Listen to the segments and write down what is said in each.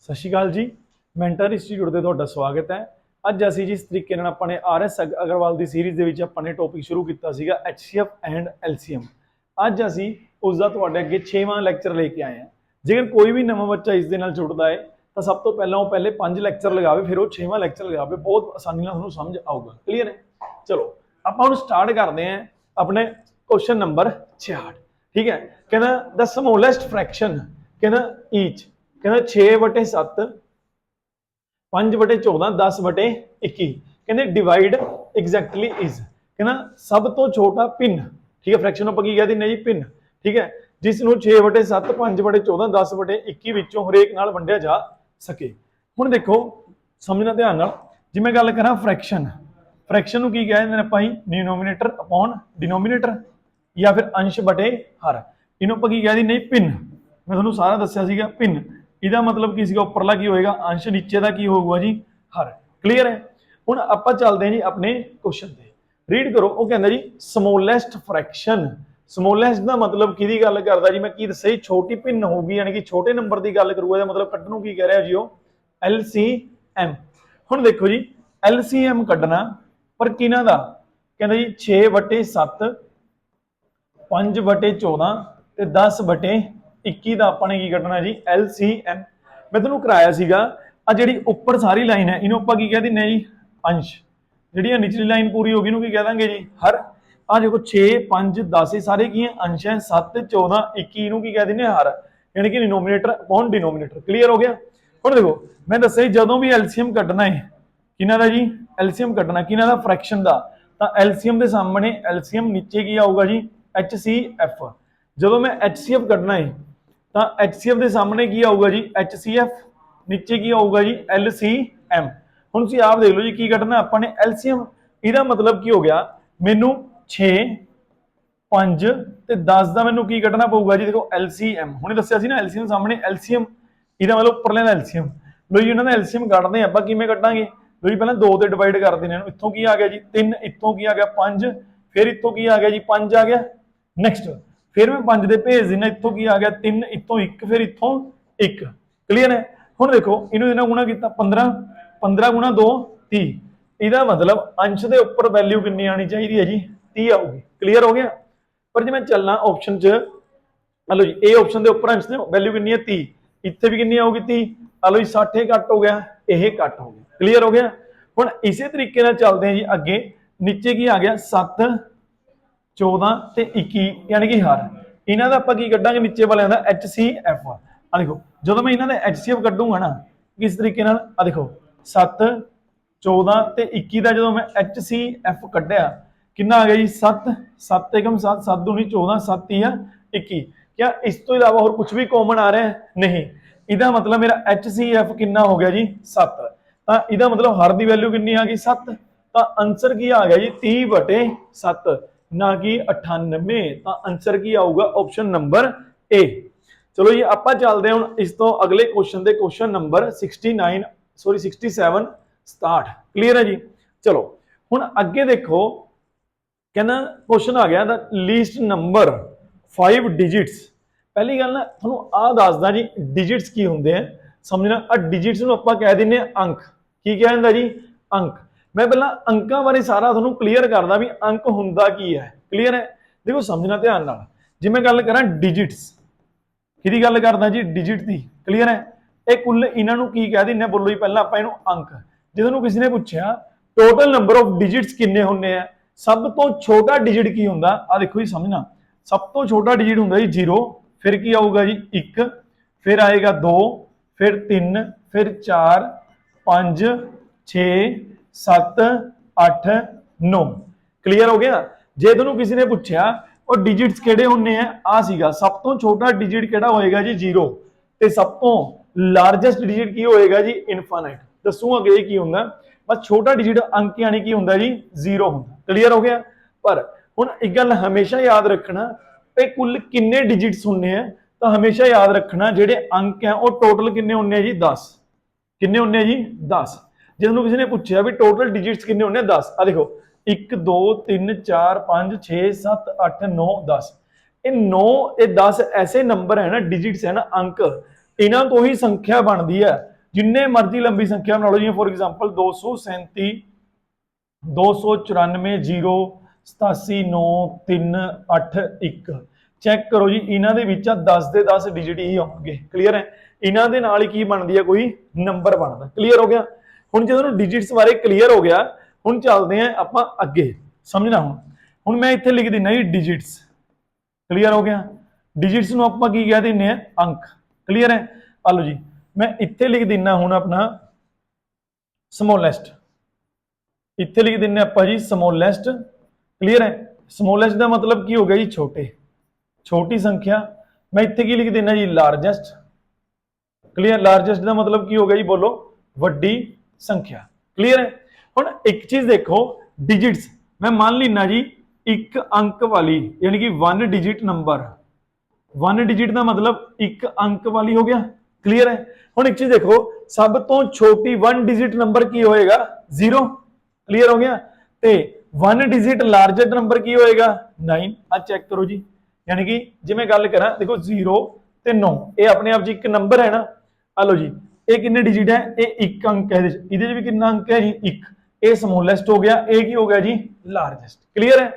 ਸਤਿ ਸ਼੍ਰੀ ਅਕਾਲ ਜੀ। Mentor institute ਤੇ ਤੁਹਾਡਾ ਸਵਾਗਤ ਹੈ। ਅੱਜ ਅਸੀਂ ਜਿਸ ਤਰੀਕੇ ਨਾਲ ਆਪਾਂ ਨੇ ਆਰਐਸ ਅਗਰਵਾਲ ਦੀ ਸੀਰੀਜ਼ ਦੇ ਵਿੱਚ ਆਪਾਂ ਨੇ ਟੌਪਿਕ ਸ਼ੁਰੂ ਕੀਤਾ ਸੀਗਾ HCF ਐਂਡ LCM ਅੱਜ ਅਸੀਂ ਉਸ ਦਾ ਤੁਹਾਡੇ ਅੱਗੇ 6ਵਾਂ ਲੈਕਚਰ ਲੈ ਕੇ ਆਏ ਹਾਂ। ਜੇਕਰ ਕੋਈ ਵੀ ਨਵਾਂ ਬੱਚਾ ਇਸ ਦੇ ਨਾਲ ਜੁੜਦਾ ਹੈ, ਤਾਂ ਸਭ ਤੋਂ ਪਹਿਲਾਂ ਉਹ ਪਹਿਲੇ 5 ਲੈਕਚਰ ਲਗਾਵੇ, ਫਿਰ ਉਹ 6ਵਾਂ ਲੈਕਚਰ ਲਗਾਵੇ। ਬਹੁਤ ਆਸਾਨੀ ਨਾਲ ਤੁਹਾਨੂੰ ਸਮਝ ਆਊਗਾ। ਕਲੀਅਰ ਹੈ? ਚਲੋ, ਆਪਾਂ ਹੁਣ ਸਟਾਰਟ ਕਰਦੇ ਹਾਂ ਆਪਣੇ ਕੁਐਸਚਨ ਨੰਬਰ 66 ਠੀਕ ਹੈ? ਕਹਿੰਦਾ ਦ ਸਮੋਲੈਸਟ ਫ੍ਰੈਕਸ਼ਨ ਕਹਿੰਦਾ ਈਚ ਕਹਿੰਦਾ 6 ਵਟੇ 7 5 ਵਟੇ 14 10 ਵਟੇ 21 ਕਹਿੰਦੇ ਡਿਵਾਈਡ ਐਗਜ਼ੈਕਟਲੀ ਇਜ਼ ਕਹਿੰਦਾ ਸਭ ਤੋਂ ਛੋਟਾ ਪਿੰਨ। ਠੀਕ ਹੈ ਫ੍ਰੈਕਸ਼ਨ ਆਪਾਂ ਕੀ ਕਹਿ ਨੇ ਜੀ? ਪਿੰਨ। ਠੀਕ ਹੈ, ਜਿਸ ਨੂੰ 6 ਵਟੇ 7 5 ਵਟੇ 14 10 ਵਟੇ 21 ਵਿੱਚੋਂ ਹਰੇਕ ਨਾਲ ਵੰਡਿਆ ਜਾ ਸਕੇ। ਹੁਣ ਦੇਖੋ, ਸਮਝਣਾ ਧਿਆਨ ਨਾਲ। ਜੇ ਮੈਂ ਗੱਲ ਕਰਾਂ ਫ੍ਰੈਕਸ਼ਨ ਫ੍ਰੈਕਸ਼ਨ ਨੂੰ ਕੀ ਕਹਿੰਦੇ ਨੇ ਆਪਾਂ ਜੀ? ਡਿਨੋਮੀਨੇਟਰ ਅਪੋਨ ਡਿਨੋਮੀਨੇਟਰ ਜਾਂ ਫਿਰ ਅੰਸ਼ ਬਟੇ ਹਰ। ਇਹਨੂੰ ਆਪਾਂ ਕੀ ਕਹਿੰਦੇ ਨਹੀਂ ਪਿੰਨ। ਮੈਂ ਤੁਹਾਨੂੰ ਸਾਰਾ ਦੱਸਿਆ ਸੀਗਾ, ਪਿੰਨ। ਇਹਦਾ ਮਤਲਬ ਕੀ ਸੀਗਾ? ਉੱਪਰਲਾ ਕੀ ਹੋਏਗਾ? ਅੰਸ਼ ਨੀਚੇ ਦਾ ਕੀ ਹੋਊਗਾ ਜੀ? ਹਰ। ਕਲੀਅਰ ਹੈ? ਹੁਣ ਆਪਾਂ ਚੱਲਦੇ ਹਾਂ ਜੀ ਆਪਣੇ ਕੁਐਸਚਨ ਤੇ। ਰੀਡ ਕਰੋ। ਉਹ ਕਹਿੰਦਾ ਜੀ ਸਮੋਲੈਸਟ ਫ੍ਰੈਕਸ਼ਨ ਸਮੋਲੈਸਟ ਦਾ ਮਤਲਬ ਕਿਹਦੀ ਗੱਲ ਕਰਦਾ ਜੀ? ਮੈਂ ਕੀ ਦੱਸਿਆ ਛੋਟੀ ਭਿੰਨ ਹੋਊਗੀ, ਯਾਨੀ ਕਿ ਛੋਟੇ ਨੰਬਰ ਦੀ ਗੱਲ ਕਰੂਗਾ ਇਹਦਾ ਮਤਲਬ ਕੱਢਣ ਨੂੰ ਕੀ ਕਹਿ ਰਿਹਾ ਜੀ ਉਹ? LCM ਹੁਣ ਦੇਖੋ ਜੀ LCM ਕੱਢਣਾ ਪਰ ਕਿਹਨਾਂ ਦਾ? ਕਹਿੰਦਾ ਜੀ 6 ਵਟੇ 7 5 ਵਟੇ 14 ਤੇ 10 ਵਟੇ 21 ਦਾ ਆਪਾਂ ਨੇ ਕੀ ਕੱਢਣਾ ਜੀ? LCM ਮੈਂ ਤੁਹਾਨੂੰ ਕਰਾਇਆ ਸੀਗਾ ਆ ਜਿਹੜੀ ਉੱਪਰ ਸਾਰੀ ਲਾਈਨ ਹੈ, ਇਹਨੂੰ ਆਪਾਂ ਕੀ ਕਹਿ ਦਿੰਨੇ ਆ ਜੀ? ਅੰਸ਼। ਜਿਹੜੀ ਆ ਨਿਚਲੀ ਲਾਈਨ ਪੂਰੀ ਹੋ ਗਈ, ਇਹਨੂੰ ਕੀ ਕਹਿ ਦਾਂਗੇ ਜੀ? ਹਰ। ਆ ਦੇਖੋ 6 5 10 ਇਹ ਸਾਰੇ ਕੀ ਹੈ? ਅੰਸ਼ ਹੈ। 7 14 21 ਇਹਨੂੰ ਕੀ ਕਹਿ ਦਿੰਨੇ ਹਰ। ਯਾਨੀ ਕਿ ਡਿਨੋਮੀਨੇਟਰ ਅਪੋਨ ਡਿਨੋਮੀਨੇਟਰ ਕਲੀਅਰ ਹੋ ਗਿਆ? ਹੁਣ ਦੇਖੋ, ਮੈਂ ਦੱਸਿਆ ਜਦੋਂ ਵੀ LCM ਕੱਢਣਾ ਹੈ, ਕਿਹਨਾਂ ਦਾ ਜੀ? LCM ਕੱਢਣਾ। ਕਿਹਨਾਂ ਦਾ? ਫ੍ਰੈਕਸ਼ਨ ਦਾ। ਤਾਂ LCM ਦੇ ਸਾਹਮਣੇ LCM ਨੀਚੇ ਕੀ ਆਊਗਾ ਜੀ? HCF ਜਦੋਂ ਮੈਂ HCF ਕੱਢਣਾ ਹੈ ਤਾਂ HCF ਦੇ ਸਾਹਮਣੇ ਕੀ ਆਊਗਾ ਜੀ? HCF ਨੀਚੇ ਕੀ ਆਊਗਾ ਜੀ? LCM ਹੁਣ ਤੁਸੀਂ ਆਪ ਦੇਖ ਲਓ ਜੀ ਕੀ ਕੱਢਣਾ ਆਪਾਂ ਨੇ LCM ਇਹਦਾ ਮਤਲਬ ਕੀ ਹੋ ਗਿਆ? ਮੈਨੂੰ 6 5 ਤੇ 10 ਦਾ ਮੈਨੂੰ ਕੀ ਕੱਢਣਾ ਪਊਗਾ ਜੀ? ਦੇਖੋ LCM ਹੁਣੇ ਦੱਸਿਆ ਸੀ ਨਾ LCM ਸਾਹਮਣੇ LCM ਇਹਦਾ ਮਤਲਬ ਉੱਪਰਲੇ ਦਾ LCM ਲੋ ਜੀ, ਉਹਨਾਂ ਦਾ LCM ਕੱਢਦੇ ਹਾਂ ਆਪਾਂ, ਕਿਵੇਂ ਕੱਢਾਂਗੇ? ਲੋ ਜੀ, ਪਹਿਲਾਂ 2 ਤੇ ਡਿਵਾਈਡ ਕਰ ਦਿੰਦੇ ਇਹਨੂੰ ਇੱਥੋਂ ਕੀ ਆ ਗਿਆ ਜੀ? 3 ਇੱਥੋਂ ਕੀ ਆ ਗਿਆ? 5 ਫਿਰ ਇੱਥੋਂ ਕੀ ਆ ਗਿਆ ਜੀ? 5 ਆ ਗਿਆ। ਨੈਕਸਟ ਫਿਰ ਮੈਂ 5 ਦੇ ਭੇਜ ਦਿੰਦਾ ਇੱਥੋਂ ਕੀ ਆ ਗਿਆ? 3 ਇੱਥੋਂ 1 ਫਿਰ ਇੱਥੋਂ 1 ਕਲੀਅਰ ਹੈ? ਹੁਣ ਦੇਖੋ, ਇਹਨੂੰ ਇਹਨਾਂ ਗੁਣਾ ਕੀਤਾ 15 15 ਗੁਣਾ 2 30 ਇਹਦਾ ਮਤਲਬ ਅੰਸ਼ ਦੇ ਉੱਪਰ ਵੈਲਿਊ ਕਿੰਨੀ ਆਣੀ ਚਾਹੀਦੀ ਹੈ ਜੀ? 30 ਆਊਗੀ। ਕਲੀਅਰ ਹੋ ਗਿਆ? ਪਰ ਜੇ ਮੈਂ ਚੱਲਣਾ ਆਪਸ਼ਨ 'ਚ ਹਲੋ ਜੀ ਇਹ ਆਪਸ਼ਨ ਦੇ ਉੱਪਰ ਅੰਸ਼ ਦੇ ਵੈਲਿਊ ਕਿੰਨੀ ਹੈ? 30 ਇੱਥੇ ਵੀ ਕਿੰਨੀ ਆਊਗੀ? 30 ਲਓ ਜੀ 60 ਘੱਟ ਹੋ ਗਿਆ, ਇਹ ਘੱਟ ਹੋ ਗਿਆ। ਕਲੀਅਰ ਹੋ ਗਿਆ? ਹੁਣ ਇਸੇ ਤਰੀਕੇ ਨਾਲ ਚੱਲਦੇ ਹਾਂ ਜੀ ਅੱਗੇ। ਨੀਚੇ ਕੀ ਆ ਗਿਆ? 7 14 ਤੇ 21 ਯਾਨੀ ਕਿ ਹਰ। ਇਹਨਾਂ ਦਾ ਆਪਾਂ ਕੀ ਕੱਢਾਂਗੇ? ਨੀਚੇ ਵਾਲਿਆਂ ਦਾ HCF ਆ ਦੇਖੋ, ਜਦੋਂ ਮੈਂ ਇਹਨਾਂ ਦਾ HCF ਕੱਢੂੰਗਾ ਨਾ, ਕਿਸ ਤਰੀਕੇ ਨਾਲ? ਆ ਦੇਖੋ 7 14 ਤੇ 21 ਦਾ ਜਦੋਂ ਮੈਂ HCF ਕੱਢਿਆ, ਕਿੰਨਾ ਆ ਗਿਆ ਜੀ? 7 7 ਏਕਮ 7 7 ਦੂਣੀ 14 7 ਹੀ ਆ 21 ਕਿਆ ਇਸ ਤੋਂ ਇਲਾਵਾ ਹੋਰ ਕੁਝ ਵੀ ਕਾਮਨ ਆ ਰਿਹਾ ਹੈ? ਨਹੀਂ। ਇਹਦਾ ਮਤਲਬ ਮੇਰਾ HCF ਕਿੰਨਾ ਹੋ ਗਿਆ ਜੀ? 7 ਤਾਂ ਇਹਦਾ ਮਤਲਬ ਹਰ ਦੀ ਵੈਲਿਊ ਕਿੰਨੀ ਆ ਗਈ? 7 ਤਾਂ ਆਨਸਰ ਕੀ ਆ ਗਿਆ ਜੀ? 30 ਬਟੇ 7 ਨਾ ਕਿ 98 ਤਾਂ ਆਨਸਰ ਕੀ ਆਊਗਾ? ਆਪਸ਼ਨ ਨੰਬਰ A ਚਲੋ ਜੀ, ਆਪਾਂ ਚੱਲਦੇ ਹਾਂ ਹੁਣ ਇਸ ਤੋਂ ਅਗਲੇ ਕੁਐਸਚਨ ਦੇ question number 69 sorry 67 start clear ਹੈ ਜੀ? ਚਲੋ, ਹੁਣ ਅੱਗੇ ਦੇਖੋ, ਕਹਿੰਦਾ ਕੁਐਸਚਨ ਆ ਗਿਆ ਦਾ ਲੀਸਟ ਨੰਬਰ 5 ਡਿਜਿਟਸ ਪਹਿਲੀ ਗੱਲ ਨਾ, ਤੁਹਾਨੂੰ ਆਹ ਦੱਸਦਾ ਜੀ ਡਿਜਿਟਸ ਕੀ ਹੁੰਦੇ ਆ। ਸਮਝਣਾ ਆ ਡਿਜਿਟਸ ਨੂੰ ਆਪਾਂ ਕਹਿ ਦਿੰਨੇ ਆ ਅੰਕ। ਕੀ ਕਿਹਾ ਜਾਂਦਾ ਜੀ? ਅੰਕ। ਮੈਂ ਪਹਿਲਾਂ ਅੰਕਾਂ ਬਾਰੇ ਸਾਰਾ ਤੁਹਾਨੂੰ ਕਲੀਅਰ ਕਰਦਾ ਵੀ ਅੰਕ ਹੁੰਦਾ ਕੀ ਹੈ। ਕਲੀਅਰ ਹੈ? ਦੇਖੋ, ਸਮਝਣਾ ਧਿਆਨ ਨਾਲ। ਜੇ ਮੈਂ ਗੱਲ ਕਰਾਂ ਡਿਜਿਟਸ ਕਿਹਦੀ ਗੱਲ ਕਰਦਾ ਜੀ? ਡਿਜਿਟ ਦੀ। ਕਲੀਅਰ ਹੈ? ਇਹ ਕੁੱਲ ਇਹਨਾਂ ਨੂੰ ਕੀ ਕਹਿ ਦਿੰਨੇ ਆ? ਬੋਲੋ ਜੀ, ਪਹਿਲਾਂ ਆਪਾਂ ਇਹਨੂੰ ਅੰਕ। ਜੇ ਤੁਹਾਨੂੰ ਕਿਸੇ ਨੇ ਪੁੱਛਿਆ ਟੋਟਲ ਨੰਬਰ ਆਫ ਡਿਜਿਟਸ ਕਿੰਨੇ ਹੁੰਦੇ ਆ? ਸਭ ਤੋਂ ਛੋਟਾ ਡਿਜਿਟ ਕੀ ਹੁੰਦਾ? ਆ ਦੇਖੋ ਜੀ, ਸਮਝਣਾ। ਸਭ ਤੋਂ ਛੋਟਾ ਡਿਜਿਟ ਹੁੰਦਾ ਜੀ 0 ਫਿਰ ਕੀ ਆਊਗਾ ਜੀ? 1 ਫਿਰ ਆਏਗਾ 2 ਫਿਰ 3 ਫਿਰ 4 5 6 7 8 9 ਕਲੀਅਰ ਹੋ ਗਿਆ? ਜੇ ਤੁਹਾਨੂੰ ਕਿਸੇ ਨੇ ਪੁੱਛਿਆ, ਉਹ ਡਿਜਿਟਸ ਕਿਹੜੇ ਹੁੰਨੇ ਆ? ਆ ਸੀਗਾ, ਸਭ ਤੋਂ ਛੋਟਾ ਡਿਜਿਟ ਕਿਹੜਾ ਹੋਏਗਾ ਜੀ? 0 ਤੇ ਸਭ ਤੋਂ ਲਾਰਜੈਸਟ ਡਿਜਿਟ ਕੀ ਹੋਏਗਾ ਜੀ? ਇਨਫਾਈਨਾਈਟ ਦੱਸੂ ਕਿ ਕੀ ਹੁੰਦਾ। ਬਸ ਛੋਟਾ ਡਿਜਿਟ ਅੰਕ ਯਾਨੀ ਕੀ ਹੁੰਦਾ ਜੀ? 0 ਹੁੰਦਾ। ਕਲੀਅਰ ਹੋ ਗਿਆ? ਪਰ ਹੁਣ ਇੱਕ ਗੱਲ ਹਮੇਸ਼ਾ ਯਾਦ ਰੱਖਣਾ, ਤੇ ਕੁੱਲ ਕਿੰਨੇ ਡਿਜਿਟਸ ਹੁੰਨੇ ਆ? ਤਾਂ ਹਮੇਸ਼ਾ ਯਾਦ ਰੱਖਣਾ, ਜਿਹੜੇ ਅੰਕ ਆ, ਉਹ ਟੋਟਲ ਕਿੰਨੇ ਹੁੰਨੇ ਆ ਜੀ? 10 ਕਿੰਨੇ ਹੁੰਨੇ ਆ ਜੀ? 10 ਜੇ ਤੁਹਾਨੂੰ ਕਿਸੇ ਨੇ ਪੁੱਛਿਆ ਵੀ ਟੋਟਲ ਡਿਜਿਟਸ ਕਿੰਨੇ ਹੁੰਦੇ ਆ? 10 ਆ ਦੇਖੋ 1 2 3 4 5 6 7 8 9 10 ਇਹ 9 ਇਹ 10 ਐਸੇ ਨੰਬਰ ਹੈ ਨਾ ਡਿਜਿਟਸ ਹੈ ਨਾ, ਅੰਕ। ਇਹਨਾਂ ਤੋਂ ਹੀ ਸੰਖਿਆ ਬਣਦੀ ਹੈ। ਜਿੰਨੇ ਮਰਜ਼ੀ ਲੰਬੀ ਸੰਖਿਆ ਬਣਾ ਲਓ, ਜਿਵੇਂ ਫੋਰ ਐਗਜ਼ਾਮਪਲ 237 294 0 87 9 3 8 1 ਚੈੱਕ ਕਰੋ ਜੀ, ਇਹਨਾਂ ਦੇ ਵਿੱਚ ਆ 10 ਦੇ 10 ਡਿਜਿਟ ਹੀ ਆਉਣਗੇ। ਕਲੀਅਰ ਹੈ? ਇਹਨਾਂ ਦੇ ਨਾਲ ਹੀ ਕੀ ਬਣਦੀ ਹੈ ਕੋਈ? ਨੰਬਰ ਬਣਦਾ। ਕਲੀਅਰ ਹੋ ਗਿਆ? ਹੁਣ ਜਦੋਂ ਨੂੰ ਡਿਜਿਟਸ ਬਾਰੇ ਕਲੀਅਰ ਹੋ ਗਿਆ, ਹੁਣ ਚੱਲਦੇ ਆਂ ਆਪਾਂ ਅੱਗੇ। ਸਮਝਣਾ ਹੁਣ? ਹੁਣ ਮੈਂ ਇੱਥੇ ਲਿਖ ਦਿੰਦਾ ਜੀ ਡਿਜਿਟਸ ਕਲੀਅਰ ਹੋ ਗਿਆ? ਡਿਜਿਟਸ ਨੂੰ ਆਪਾਂ ਕੀ ਕਹਿ ਦਿੰਨੇ ਆ ਅੰਕ। ਕਲੀਅਰ ਹੈ? ਆ ਲਓ ਜੀ। ਮੈਂ ਇੱਥੇ ਲਿਖ ਦਿੰਨਾ ਹੁਣ ਆਪਣਾ ਸਮੋਲੈਸਟ ਇੱਥੇ ਲਿਖ ਦਿੰਨੇ ਆਪਾਂ ਜੀ ਸਮੋਲੈਸਟ ਕਲੀਅਰ ਹੈ? ਸਮੋਲੈਸਟ ਦਾ ਮਤਲਬ ਕੀ ਹੋ ਗਿਆ ਜੀ? ਛੋਟੇ। ਛੋਟੀ ਸੰਖਿਆ। ਮੈਂ ਇੱਥੇ ਕੀ ਲਿਖ ਦਿੰਨਾ ਜੀ? ਲਾਰਜੈਸਟ ਕਲੀਅਰ ਲਾਰਜੈਸਟ ਦਾ ਮਤਲਬ ਕੀ ਹੋ ਗਿਆ ਜੀ? ਬੋਲੋ। ਵੱਡੀ। ਸੰਖਿਆ। ਕਲੀਅਰ ਹੈ? ਹੁਣ ਇੱਕ ਚੀਜ਼ ਦੇਖੋ ਡਿਜਿਟਸ ਮੈਂ ਮੰਨ ਲੈਣਾ ਜੀ, ਇੱਕ ਅੰਕ ਵਾਲੀ, ਯਾਨੀ ਕਿ 1 ਡਿਜਿਟ ਨੰਬਰ 1 ਡਿਜਿਟ ਦਾ ਮਤਲਬ ਇੱਕ ਅੰਕ ਵਾਲੀ ਹੋ ਗਿਆ। ਕਲੀਅਰ ਹੈ? ਹੁਣ ਇੱਕ ਚੀਜ਼ ਦੇਖੋ, ਸਭ ਤੋਂ ਛੋਟੀ 1 ਡਿਜਿਟ ਨੰਬਰ ਕੀ ਹੋਏਗਾ? 0 ਕਲੀਅਰ ਹੋ ਗਿਆ? ਤੇ 1 ਡਿਜਿਟ ਲਾਰਜੈਸਟ ਨੰਬਰ ਕੀ ਹੋਏਗਾ? 9 ਆ ਚੈੱਕ ਕਰੋ ਜੀ। ਯਾਨੀ ਕਿ ਜਿਵੇਂ ਗੱਲ ਕਰਾਂ, ਦੇਖੋ 0 ਤੇ 9 ਇਹ ਆਪਣੇ ਆਪ ਜੀ ਇੱਕ ਨੰਬਰ ਹੈ ਨਾ। ਆ ਲਓ ਜੀ। ਇਹ ਕਿੰਨੇ ਡਿਜਿਟ ਹੈ? ਇਹ ਇੱਕ ਅੰਕ ਹੈ ਇਹਦੇ 'ਚ। ਇਹਦੇ 'ਚ ਵੀ ਕਿੰਨਾ ਅੰਕ ਹੈ? ਜੀ ਇੱਕ। ਇਹ ਸਮੋਲੈਸਟ ਹੋ ਗਿਆ। ਇਹ ਕੀ ਹੋ ਗਿਆ ਜੀ? ਲਾਰਜੈਸਟ ਕਲੀਅਰ ਹੈ?